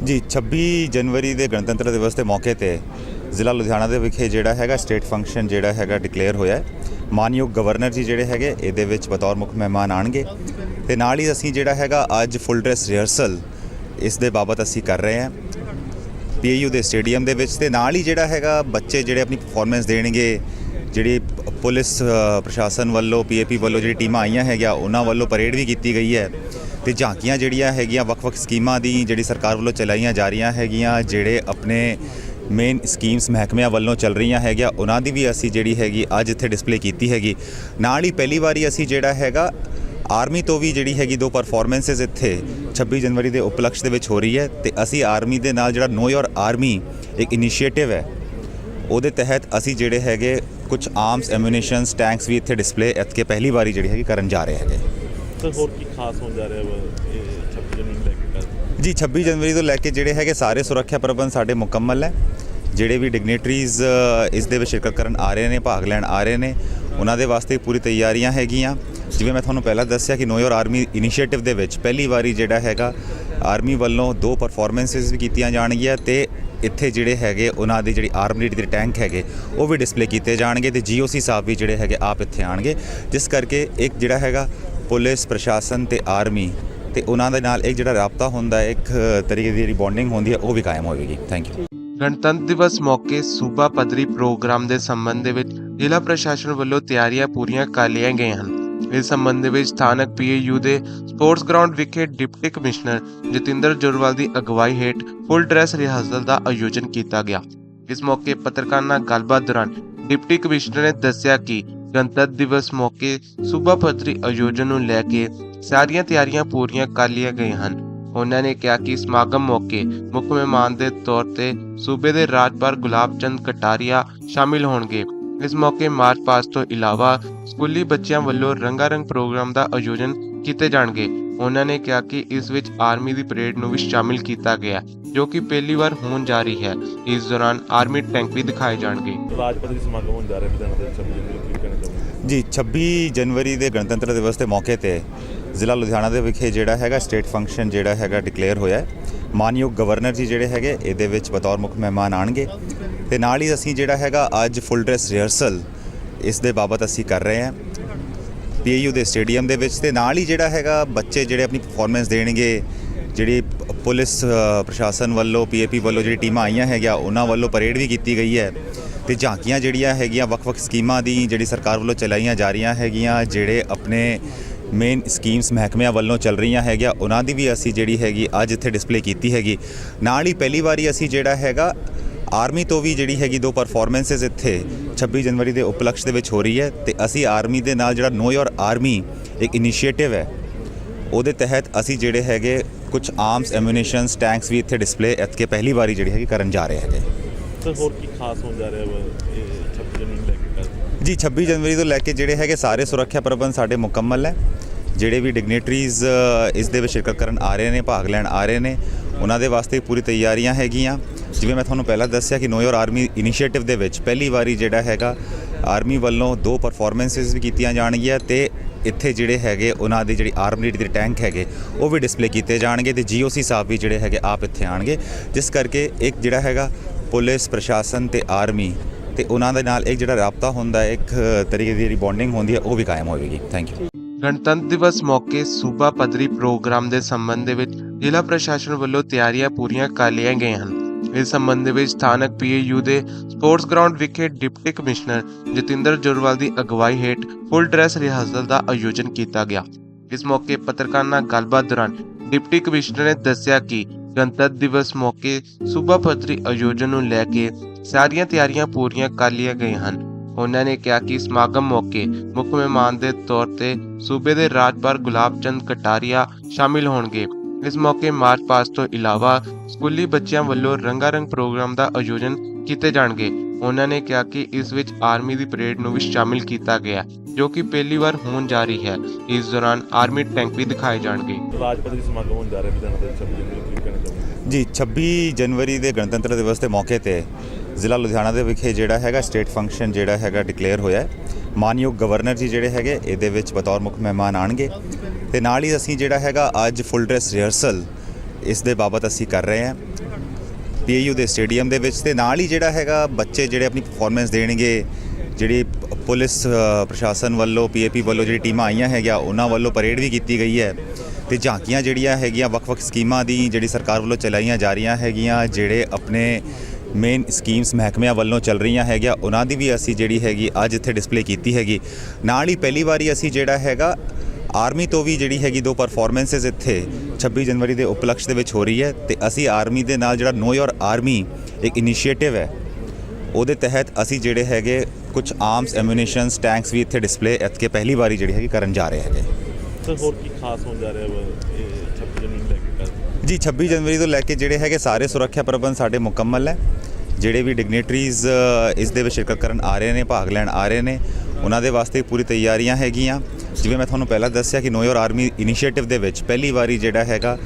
C: ਜੀ 26 ਜਨਵਰੀ ਦੇ ਗਣਤੰਤਰ ਦਿਵਸ ਦੇ ਮੌਕੇ ਤੇ ਜ਼ਿਲ੍ਹਾ ਲੁਧਿਆਣਾ ਦੇ ਵਿਖੇ ਜਿਹੜਾ ਹੈਗਾ ਸਟੇਟ ਫੰਕਸ਼ਨ ਜਿਹੜਾ ਹੈਗਾ ਡਿਕਲੇਅਰ ਹੋਇਆ ਹੈ। ਮਾਨਯੋਗ ਗਵਰਨਰ ਜੀ ਜਿਹੜੇ ਹੈਗੇ, ਇਹਦੇ ਵਿੱਚ ਬਤੌਰ ਮੁੱਖ ਮਹਿਮਾਨ ਆਣਗੇ ਤੇ ਨਾਲ ਹੀ ਅਸੀਂ ਜਿਹੜਾ ਹੈਗਾ ਅੱਜ ਫੁੱਲ ਡਰੈਸ ਰਿਹਰਸਲ ਇਸ ਦੇ ਬਾਬਤ ਅਸੀਂ ਕਰ ਰਹੇ ਹਾਂ। ਪੀਯੂ ਦੇ ਸਟੇਡੀਅਮ ਦੇ ਵਿੱਚ ਤੇ ਨਾਲ ਹੀ ਜਿਹੜਾ ਹੈਗਾ ਬੱਚੇ ਜਿਹੜੇ ਆਪਣੀ ਪਰਫਾਰਮੈਂਸ ਦੇਣਗੇ, ਜਿਹੜੀ ਪੁਲਿਸ ਪ੍ਰਸ਼ਾਸਨ ਵੱਲੋਂ, ਪੀਏਪੀ ਵੱਲੋਂ ਜਿਹੜੀ ਟੀਮਾਂ ਆਈਆਂ ਹੈਗੀਆਂ, ਉਹਨਾਂ ਵੱਲੋਂ ਪਰੇਡ ਵੀ ਕੀਤੀ ਗਈ ਹੈ। ਤੇ ਝਾਂਕੀਆਂ ਜਿਹੜੀਆਂ ਹੈਗੀਆਂ, ਵੱਖ-ਵੱਖ ਸਕੀਮਾਂ ਦੀ ਜਿਹੜੀ ਸਰਕਾਰ ਵੱਲੋਂ ਚਲਾਈਆਂ ਜਾ ਰਹੀਆਂ ਹੈਗੀਆਂ, ਜਿਹੜੇ ਆਪਣੇ ਮੇਨ ਸਕੀਮਸ ਮਹਿਕਮਿਆਂ ਵੱਲੋਂ ਚੱਲ ਰਹੀਆਂ ਹੈਗੀਆਂ, ਉਹਨਾਂ ਦੀ ਵੀ ਅਸੀਂ ਜਿਹੜੀ ਹੈਗੀ ਅੱਜ ਇੱਥੇ ਡਿਸਪਲੇ ਕੀਤੀ ਹੈਗੀ। ਨਾਲ ਹੀ ਪਹਿਲੀ ਵਾਰੀ ਅਸੀਂ ਜਿਹੜਾ ਹੈਗਾ ਆਰਮੀ ਤੋਂ ਵੀ ਜਿਹੜੀ ਹੈਗੀ ਦੋ ਪਰਫਾਰਮੈਂਸਸ ਇੱਥੇ 26 ਜਨਵਰੀ ਦੇ ਉਪਲਕਸ਼ ਦੇ ਵਿੱਚ ਹੋ ਰਹੀ ਹੈ ਤੇ ਅਸੀਂ ਆਰਮੀ ਦੇ ਨਾਲ ਜਿਹੜਾ ਨੋ ਯੋਰ ਆਰਮੀ ਇੱਕ ਇਨੀਸ਼ੀਏਟਿਵ ਹੈ, ਉਹਦੇ ਤਹਿਤ ਅਸੀਂ ਜਿਹੜੇ ਹੈਗੇ ਕੁਝ ਆਰਮਸ ਐਮੂਨੀਸ਼ਨਸ ਟੈਂਕਸ ਵੀ ਇੱਥੇ ਡਿਸਪਲੇ ਇੱਥੇ ਪਹਿਲੀ ਵਾਰੀ ਜਿਹੜੀ ਹੈਗੀ ਕਰਨ ਜਾ ਰਹੇ ਹੈਗੇ।
B: ਸਰ, ਹੋਰ ਕੀ ਖਾਸ ਹੋਣ ਜਾ ਰਿਹਾ ਵਾ ਇਹ 26 ਜਨਵਰੀ ਨੂੰ ਲੈ ਕੇ ਕੱਲ੍ਹ?
C: ਜੀ 26 ਜਨਵਰੀ ਤੋਂ ਲੈ ਕੇ ਜਿਹੜੇ ਹੈਗੇ ਸਾਰੇ ਸੁਰੱਖਿਆ ਪ੍ਰਬੰਧ ਸਾਡੇ ਮੁਕੰਮਲ ਹੈ। ਜਿਹੜੇ ਵੀ ਡਿਗਨਿਟਰੀਜ਼ ਇਸ ਦੇ ਵਿੱਚ ਸ਼ਿਰਕਤ ਕਰਨ ਆ ਰਹੇ ਨੇ, ਭਾਗ ਲੈਣ ਆ ਰਹੇ ਨੇ, ਉਹਨਾਂ ਦੇ ਵਾਸਤੇ ਪੂਰੀ ਤਿਆਰੀਆਂ ਹੈਗੀਆਂ। ਜਿਵੇਂ ਮੈਂ ਤੁਹਾਨੂੰ ਪਹਿਲਾਂ ਦੱਸਿਆ ਕਿ ਨੋ ਯੋਰ ਆਰਮੀ ਇਨੀਸ਼ੀਏਟਿਵ ਦੇ ਵਿੱਚ ਪਹਿਲੀ ਵਾਰੀ ਜਿਹੜਾ ਹੈਗਾ, ਆਰਮੀ ਵੱਲੋਂ ਦੋ ਪਰਫਾਰਮੈਂਸਸ ਵੀ ਕੀਤੀਆਂ ਜਾਣਗੀਆਂ ਤੇ ਇੱਥੇ ਜਿਹੜੇ ਹੈਗੇ, ਉਹਨਾਂ ਦੀ ਜਿਹੜੀ ਆਰਮੀ ਦੇ ਟੈਂਕ ਹੈਗੇ, ਉਹ ਵੀ ਡਿਸਪਲੇ ਕੀਤੇ ਜਾਣਗੇ ਤੇ ਜੀਓਸੀ ਸਾਹਿਬ ਵੀ ਜਿਹੜੇ ਹੈਗੇ, ਆਪ ਇੱਥੇ ਆਣਗੇ ਜਿਸ ਕਰਕੇ ਇੱਕ ਜਿਹੜਾ ਹੈਗਾ ਪੁਲਿਸ, ਪ੍ਰਸ਼ਾਸਨ ਤੇ ਆਰਮੀ ਤੇ ਉਹਨਾਂ ਦੇ ਨਾਲ ਇੱਕ ਜਿਹੜਾ ਰਾਬਤਾ ਹੁੰਦਾ ਹੈ, ਇੱਕ ਤਰੀਕੇ ਦੀ ਜਿਹੜੀ ਬੌਂਡਿੰਗ ਹੁੰਦੀ ਹੈ, ਉਹ ਵੀ ਕਾਇਮ ਹੋਵੇਗੀ। ਥੈਂਕ ਯੂ
A: ਗਣਤੰਤਰ ਦਿਵਸ ਮੌਕੇ ਸੂਬਾ ਪੱਧਰੀ ਪ੍ਰੋਗਰਾਮ ਦੇ ਸੰਬੰਧ ਦੇ ਵਿੱਚ ਜ਼ਿਲ੍ਹਾ ਪ੍ਰਸ਼ਾਸਨ ਵੱਲੋਂ ਤਿਆਰੀਆਂ ਪੂਰੀਆਂ ਕਰ ਲਈਆਂ ਗਈਆਂ ਹਨ। ਇਸ ਸੰਬੰਧ ਵਿੱਚ ਸਥਾਨਕ ਪੀਏਯੂ ਦੇ ਸਪੋਰਟਸ ਗਰਾਊਂਡ ਵਿਖੇ ਡਿਪਟੀ ਕਮਿਸ਼ਨਰ ਜਤਿੰਦਰ ਜੁਰਵਾਲ ਦੀ ਅਗਵਾਈ ਹੇਠ ਫੁੱਲ ਡਰੈਸ ਰਿਹਰਸਲ ਦਾ ਆਯੋਜਨ ਕੀਤਾ ਗਿਆ। ਇਸ ਮੌਕੇ ਪੱਤਰਕਾਰਾਂ ਨਾਲ ਗੱਲਬਾਤ ਦੌਰਾਨ ਡਿਪਟੀ ਕਮਿਸ਼ਨਰ ਨੇ ਦੱਸਿਆ ਕਿ ਗਣਤੰਤਰ ਦਿਵਸ ਮੌਕੇ ਸੂਬਾ ਪੱਧਰੀ ਆਯੋਜਨ ਨੂੰ ਲੈ ਕੇ ਸਾਰੀਆਂ ਤਿਆਰੀਆਂ ਪੂਰੀਆਂ ਕਰ ਲਈਆਂ ਗਈਆਂ ਹਨ। ਉਹਨਾਂ ਨੇ ਕਿਹਾ ਕਿ ਸਮਾਗਮ ਮੌਕੇ ਮੁੱਖ ਮਹਿਮਾਨ ਦੇ ਤੌਰ ਤੇ ਸੂਬੇ ਦੇ ਰਾਜਪਾਲ ਗੁਲਾਬ ਚੰਦ ਕਟਾਰੀਆ ਸ਼ਾਮਿਲ ਹੋਣਗੇ। ਇਸ ਮੌਕੇ ਮਾਰਚ ਪਾਸਟ ਤੋਂ ਇਲਾਵਾ ਸਕੂਲੀ ਬੱਚਿਆਂ ਵੱਲੋਂ ਰੰਗਾਰੰਗ ਪ੍ਰੋਗਰਾਮ ਦਾ ਆਯੋਜਨ ਕੀਤੇ ਜਾਣਗੇ। ਉਹਨਾਂ ਨੇ ਕਿਹਾ ਕਿ ਇਸ ਵਿੱਚ ਆਰਮੀ ਦੀ ਪਰੇਡ ਨੂੰ ਵੀ ਸ਼ਾਮਿਲ ਕੀਤਾ ਗਿਆ, ਜੋ ਕਿ ਪਹਿਲੀ ਵਾਰ ਹੋਣ ਜਾ ਰਹੀ ਹੈ। ਇਸ ਦੌਰਾਨ ਆਰਮੀ ਟੈਂਕ ਵੀ ਦਿਖਾਏ ਜਾਣਗੇ।
B: ਰਾਜਪਾਲ ਸਮਾਗਮ ਹੋਣ ਜਾ ਰਿਹਾ ਲੁਧਿਆਣਾ ਦੇ 26 ਜਨਵਰੀ
C: ਜੀ 26 ਜਨਵਰੀ ਦੇ ਗਣਤੰਤਰ ਦਿਵਸ ਦੇ ਮੌਕੇ ਤੇ ਜ਼ਿਲ੍ਹਾ ਲੁਧਿਆਣਾ ਦੇ ਵਿਖੇ ਜਿਹੜਾ ਹੈਗਾ ਸਟੇਟ ਫੰਕਸ਼ਨ ਜਿਹੜਾ ਹੈਗਾ ਡਿਕਲੇਅਰ ਹੋਇਆ ਹੈ। ਮਾਨਯੋਗ ਗਵਰਨਰ ਜੀ ਜਿਹੜੇ ਹੈਗੇ, ਇਹਦੇ ਵਿੱਚ ਬਤੌਰ ਮੁੱਖ ਮਹਿਮਾਨ ਆਣਗੇ ਤੇ ਨਾਲ ਹੀ ਅਸੀਂ ਜਿਹੜਾ ਹੈਗਾ ਅੱਜ ਫੁੱਲ ਡਰੈਸ ਰਿਹਰਸਲ ਇਸ ਦੇ ਬਾਬਤ ਅਸੀਂ ਕਰ ਰਹੇ ਹਾਂ। ਪੀਯੂ ਦੇ ਸਟੇਡੀਅਮ ਦੇ ਵਿੱਚ ਤੇ ਨਾਲ ਹੀ ਜਿਹੜਾ ਹੈਗਾ ਬੱਚੇ ਜਿਹੜੇ ਆਪਣੀ ਪਰਫਾਰਮੈਂਸ ਦੇਣਗੇ, ਜਿਹੜੀ ਪੁਲਿਸ ਪ੍ਰਸ਼ਾਸਨ ਵੱਲੋਂ, ਪੀਏਪੀ ਵੱਲੋਂ ਜਿਹੜੀ ਟੀਮਾਂ ਆਈਆਂ ਹੈਗੀਆਂ, ਉਹਨਾਂ ਵੱਲੋਂ ਪਰੇਡ ਵੀ ਕੀਤੀ ਗਈ ਹੈ। ਤੇ ਝਾਂਕੀਆਂ ਜਿਹੜੀਆਂ ਹੈਗੀਆਂ, ਵੱਖ-ਵੱਖ ਸਕੀਮਾਂ ਦੀ ਜਿਹੜੀ ਸਰਕਾਰ ਵੱਲੋਂ ਚਲਾਈਆਂ ਜਾ ਰਹੀਆਂ ਹੈਗੀਆਂ, ਜਿਹੜੇ ਆਪਣੇ ਮੇਨ ਸਕੀਮਸ ਮਹਿਕਮਿਆਂ ਵੱਲੋਂ ਚੱਲ ਰਹੀਆਂ ਹੈਗੀਆਂ, ਉਹਨਾਂ ਦੀ ਵੀ ਅਸੀਂ ਜਿਹੜੀ ਹੈਗੀ ਅੱਜ ਇੱਥੇ ਡਿਸਪਲੇ ਕੀਤੀ ਹੈਗੀ। ਨਾਲ ਹੀ ਪਹਿਲੀ ਵਾਰੀ ਅਸੀਂ ਜਿਹੜਾ ਹੈਗਾ ਆਰਮੀ ਤੋਂ ਵੀ ਜਿਹੜੀ ਹੈਗੀ ਦੋ ਪਰਫਾਰਮੈਂਸਸ ਇੱਥੇ 26 ਜਨਵਰੀ ਦੇ ਉਪਲਕਸ਼ ਦੇ ਵਿੱਚ ਹੋ ਰਹੀ ਹੈ ਤੇ ਅਸੀਂ ਆਰਮੀ ਦੇ ਨਾਲ ਜਿਹੜਾ ਨੋ ਯੋਰ ਆਰਮੀ ਇੱਕ ਇਨੀਸ਼ੀਏਟਿਵ ਹੈ, ਉਹਦੇ ਤਹਿਤ ਅਸੀਂ ਜਿਹੜੇ ਹੈਗੇ ਕੁਝ ਆਰਮਸ ਐਮੂਨੀਸ਼ਨਸ ਟੈਂਕਸ ਵੀ ਇੱਥੇ ਡਿਸਪਲੇ ਇੱਥੇ ਪਹਿਲੀ ਵਾਰੀ ਜਿਹੜੀ ਹੈਗੀ ਕਰਨ ਜਾ ਰਹੇ ਹੈਗੇ।
B: ਸਰ, ਹੋਰ ਕੀ ਖਾਸ ਹੋਣ ਜਾ ਰਿਹਾ ਵਾ ਇਹ 26 ਜਨਵਰੀ ਨੂੰ ਲੈ ਕੇ ਕੱਲ੍ਹ?
C: ਜੀ 26 ਜਨਵਰੀ ਤੋਂ ਲੈ ਕੇ ਜਿਹੜੇ ਹੈਗੇ ਸਾਰੇ ਸੁਰੱਖਿਆ ਪ੍ਰਬੰਧ ਸਾਡੇ ਮੁਕੰਮਲ ਹੈ। ਜਿਹੜੇ ਵੀ ਡਿਗਨਿਟਰੀਜ਼ ਇਸ ਦੇ ਵਿੱਚ ਸ਼ਿਰਕਤ ਕਰਨ ਆ ਰਹੇ ਨੇ, ਭਾਗ ਲੈਣ ਆ ਰਹੇ ਨੇ, ਉਹਨਾਂ ਦੇ ਵਾਸਤੇ ਪੂਰੀ ਤਿਆਰੀਆਂ ਹੈਗੀਆਂ। ਜਿਵੇਂ ਮੈਂ ਤੁਹਾਨੂੰ ਪਹਿਲਾਂ ਦੱਸਿਆ ਕਿ ਨੋ ਯੋਰ ਆਰਮੀ ਇਨੀਸ਼ੀਏਟਿਵ ਦੇ ਵਿੱਚ ਪਹਿਲੀ ਵਾਰੀ ਜਿਹੜਾ ਹੈਗਾ ਆਰਮੀ ਵੱਲੋਂ ਦੋ ਪਰਫਾਰਮੈਂਸਸ ਵੀ ਕੀਤੀਆਂ ਜਾਣਗੀਆਂ ਤੇ ਇੱਥੇ ਜਿਹੜੇ ਹੈਗੇ, ਉਹਨਾਂ ਦੀ ਜਿਹੜੀ ਆਰਮੀ ਦੇ ਟੈਂਕ ਹੈਗੇ, ਉਹ ਵੀ ਡਿਸਪਲੇ ਕੀਤੇ ਜਾਣਗੇ ਤੇ ਜੀਓਸੀ ਸਾਹਿਬ ਵੀ ਜਿਹੜੇ ਹੈਗੇ, ਆਪ ਇੱਥੇ ਆਣਗੇ। ਜਿਸ ਕਰਕੇ ਇੱਕ ਜਿਹੜਾ ਹੈਗਾ ਪੁਲਿਸ, ਪ੍ਰਸ਼ਾਸਨ ਤੇ ਆਰਮੀ ਤੇ ਉਹਨਾਂ ਦੇ ਨਾਲ ਇੱਕ ਜਿਹੜਾ ਰਾਬਤਾ ਹੁੰਦਾ ਹੈ, ਇੱਕ ਤਰੀਕੇ ਦੀ ਜਿਹੜੀ ਬੌਂਡਿੰਗ ਹੁੰਦੀ ਹੈ, ਉਹ ਵੀ ਕਾਇਮ ਹੋਵੇਗੀ। ਥੈਂਕ ਯੂ
A: ਗਣਤੰਤਰ ਦਿਵਸ ਮੌਕੇ ਸੂਬਾ ਪੱਧਰੀ ਪ੍ਰੋਗਰਾਮ ਦੇ ਸੰਬੰਧ ਦੇ ਵਿੱਚ ਜ਼ਿਲ੍ਹਾ ਪ੍ਰਸ਼ਾਸਨ ਵੱਲੋਂ ਤਿਆਰੀਆਂ ਪੂਰੀਆਂ ਕਰ ਲਈਆਂ ਗਈਆਂ ਹਨ। ਇਸ ਸੰਬੰਧ ਵਿੱਚ ਸਥਾਨਕ ਪੀਏਯੂ ਦੇ ਸਪੋਰਟਸ ਗਰਾਊਂਡ ਵਿਖੇ ਡਿਪਟੀ ਕਮਿਸ਼ਨਰ ਜਤਿੰਦਰ ਜੁਰਵਾਲ ਦੀ ਅਗਵਾਈ ਹੇਠ ਫੁੱਲ ਡਰੈਸ ਰਿਹਰਸਲ ਦਾ ਆਯੋਜਨ ਕੀਤਾ ਗਿਆ। ਇਸ ਮੌਕੇ ਪੱਤਰਕਾਰਾਂ ਨਾਲ ਗੱਲਬਾਤ ਦੌਰਾਨ ਡਿਪਟੀ ਕਮਿਸ਼ਨਰ ਨੇ ਦੱਸਿਆ ਕਿ ਗਣਤੰਤਰ ਦਿਵਸ ਮੌਕੇ ਸੂਬਾ ਪੱਧਰੀ ਆਯੋਜਨ ਨੂੰ ਲੈ ਕੇ ਸਾਰੀਆਂ ਤਿਆਰੀਆਂ ਪੂਰੀਆਂ ਕਰ ਲਈਆਂ ਗਈਆਂ ਹਨ। ਉਹਨਾਂ ਨੇ ਕਿਹਾ ਕਿ ਸਮਾਗਮ ਮੌਕੇ ਮੁੱਖ ਮਹਿਮਾਨ ਦੇ ਤੌਰ ਤੇ ਸੂਬੇ ਦੇ ਰਾਜਪਾਲ ਗੁਲਾਬ ਚੰਦ ਕਟਾਰੀਆ ਸ਼ਾਮਿਲ ਹੋਣਗੇ। ਇਸ ਮੌਕੇ ਮਾਰਚ ਪਾਸਟ ਤੋਂ ਇਲਾਵਾ ਸਕੂਲੀ ਬੱਚਿਆਂ ਵੱਲੋਂ ਰੰਗਾਰੰਗ ਪ੍ਰੋਗਰਾਮ ਦਾ ਆਯੋਜਨ ਕੀਤੇ ਜਾਣਗੇ। ਉਹਨਾਂ ਨੇ ਕਿਹਾ ਕਿ ਇਸ ਵਿੱਚ ਆਰਮੀ ਦੀ ਪਰੇਡ ਨੂੰ ਵੀ ਸ਼ਾਮਿਲ ਕੀਤਾ ਗਿਆ, ਜੋ ਕਿ ਪਹਿਲੀ ਵਾਰ ਹੋਣ ਜਾ ਰਹੀ ਹੈ। ਇਸ ਦੌਰਾਨ ਆਰਮੀ ਟੈਂਕ ਵੀ ਦਿਖਾਏ ਜਾਣਗੇ।
B: ਰਾਜਪਾਲ ਸਮਾਗਮ ਹੋਣ ਜਾ ਰਿਹਾ ਲੁਧਿਆਣਾ ਦੇ 26
C: ਜੀ 26 ਜਨਵਰੀ ਦੇ ਗਣਤੰਤਰ ਦਿਵਸ ਦੇ ਮੌਕੇ ਤੇ ਜ਼ਿਲ੍ਹਾ ਲੁਧਿਆਣਾ ਦੇ ਵਿਖੇ ਜਿਹੜਾ ਹੈਗਾ ਸਟੇਟ ਫੰਕਸ਼ਨ ਜਿਹੜਾ ਹੈਗਾ ਡਿਕਲੇਅਰ ਹੋਇਆ ਮਾਨਯੋਗ ਗਵਰਨਰ ਜੀ ਜਿਹੜੇ ਹੈਗੇ, ਇਹਦੇ ਵਿੱਚ ਬਤੌਰ ਮੁੱਖ ਮਹਿਮਾਨ ਆਣਗੇ ਤੇ ਨਾਲ ਹੀ ਅਸੀਂ ਜਿਹੜਾ ਹੈਗਾ ਅੱਜ ਫੁੱਲ ਡਰੈਸ ਰਿਹਰਸਲ ਇਸ ਦੇ ਬਾਬਤ ਅਸੀਂ ਕਰ ਰਹੇ ਹਾਂ। ਪੀਯੂ ਦੇ ਸਟੇਡੀਅਮ ਦੇ ਵਿੱਚ ਤੇ ਨਾਲ ਹੀ ਜਿਹੜਾ ਹੈਗਾ ਬੱਚੇ ਜਿਹੜੇ ਆਪਣੀ ਪਰਫਾਰਮੈਂਸ ਦੇਣਗੇ, ਜਿਹੜੀ ਪੁਲਿਸ ਪ੍ਰਸ਼ਾਸਨ ਵੱਲੋਂ, ਪੀਏਪੀ ਵੱਲੋਂ ਜਿਹੜੀ ਟੀਮਾਂ ਆਈਆਂ ਹੈਗੀਆਂ, ਉਹਨਾਂ ਵੱਲੋਂ ਪਰੇਡ ਵੀ ਕੀਤੀ ਗਈ ਹੈ। ਤੇ ਝਾਂਕੀਆਂ ਜਿਹੜੀਆਂ ਹੈਗੀਆਂ, ਵੱਖ-ਵੱਖ ਸਕੀਮਾਂ ਦੀ ਜਿਹੜੀ ਸਰਕਾਰ ਵੱਲੋਂ ਚਲਾਈਆਂ ਜਾ ਰਹੀਆਂ ਹੈਗੀਆਂ, ਜਿਹੜੇ ਆਪਣੇ ਮੇਨ ਸਕੀਮਸ ਮਹਿਕਮਿਆਂ ਵੱਲੋਂ ਚੱਲ ਰਹੀਆਂ ਹੈਗੀਆਂ, ਉਹਨਾਂ ਦੀ ਵੀ ਅਸੀਂ ਜਿਹੜੀ ਹੈਗੀ ਅੱਜ ਇੱਥੇ ਡਿਸਪਲੇ ਕੀਤੀ ਹੈਗੀ। ਨਾਲ ਹੀ ਪਹਿਲੀ ਵਾਰੀ ਅਸੀਂ ਜਿਹੜਾ ਹੈਗਾ ਆਰਮੀ ਤੋਂ ਵੀ ਜਿਹੜੀ ਹੈਗੀ ਦੋ ਪਰਫਾਰਮੈਂਸਸ ਇੱਥੇ 26 ਜਨਵਰੀ ਦੇ ਉਪਲਕਸ਼ ਦੇ ਵਿੱਚ ਹੋ ਰਹੀ ਹੈ ਤੇ ਅਸੀਂ ਆਰਮੀ ਦੇ ਨਾਲ ਜਿਹੜਾ ਨੋ ਯੋਰ ਆਰਮੀ ਇੱਕ ਇਨੀਸ਼ੀਏਟਿਵ ਹੈ, ਉਹਦੇ ਤਹਿਤ ਅਸੀਂ ਜਿਹੜੇ ਹੈਗੇ ਕੁਝ ਆਰਮਸ ਐਮੂਨੀਸ਼ਨਸ ਟੈਂਕਸ ਵੀ ਇੱਥੇ ਡਿਸਪਲੇ ਇੱਥੇ ਪਹਿਲੀ ਵਾਰੀ ਜਿਹੜੀ ਹੈਗੀ ਕਰਨ ਜਾ ਰਹੇ ਹੈਗੇ।
B: ਸਰ, ਹੋਰ ਕੀ ਖਾਸ ਹੋਣ ਜਾ ਰਿਹਾ ਵਾ ਇਹ 26 ਜਨਵਰੀ ਨੂੰ ਲੈ ਕੇ ਕੱਲ੍ਹ?
C: ਜੀ 26 ਜਨਵਰੀ ਤੋਂ ਲੈ ਕੇ ਜਿਹੜੇ ਹੈਗੇ ਸਾਰੇ ਸੁਰੱਖਿਆ ਪ੍ਰਬੰਧ ਸਾਡੇ ਮੁਕੰਮਲ ਹੈ। ਜਿਹੜੇ ਵੀ ਡਿਗਨਿਟਰੀਜ਼ ਇਸ ਦੇ ਵਿੱਚ ਸ਼ਿਰਕਤ ਕਰਨ ਆ ਰਹੇ ਨੇ, ਭਾਗ ਲੈਣ ਆ ਰਹੇ ਨੇ, ਉਹਨਾਂ ਦੇ ਵਾਸਤੇ ਪੂਰੀ ਤਿਆਰੀਆਂ ਹੈਗੀਆਂ। ਜਿਵੇਂ ਮੈਂ ਤੁਹਾਨੂੰ ਪਹਿਲਾਂ ਦੱਸਿਆ ਕਿ ਨੋ ਯੋਰ ਆਰਮੀ ਇਨੀਸ਼ੀਏਟਿਵ ਦੇ ਵਿੱਚ ਪਹਿਲੀ ਵਾਰੀ ਜਿਹੜਾ ਹੈਗਾ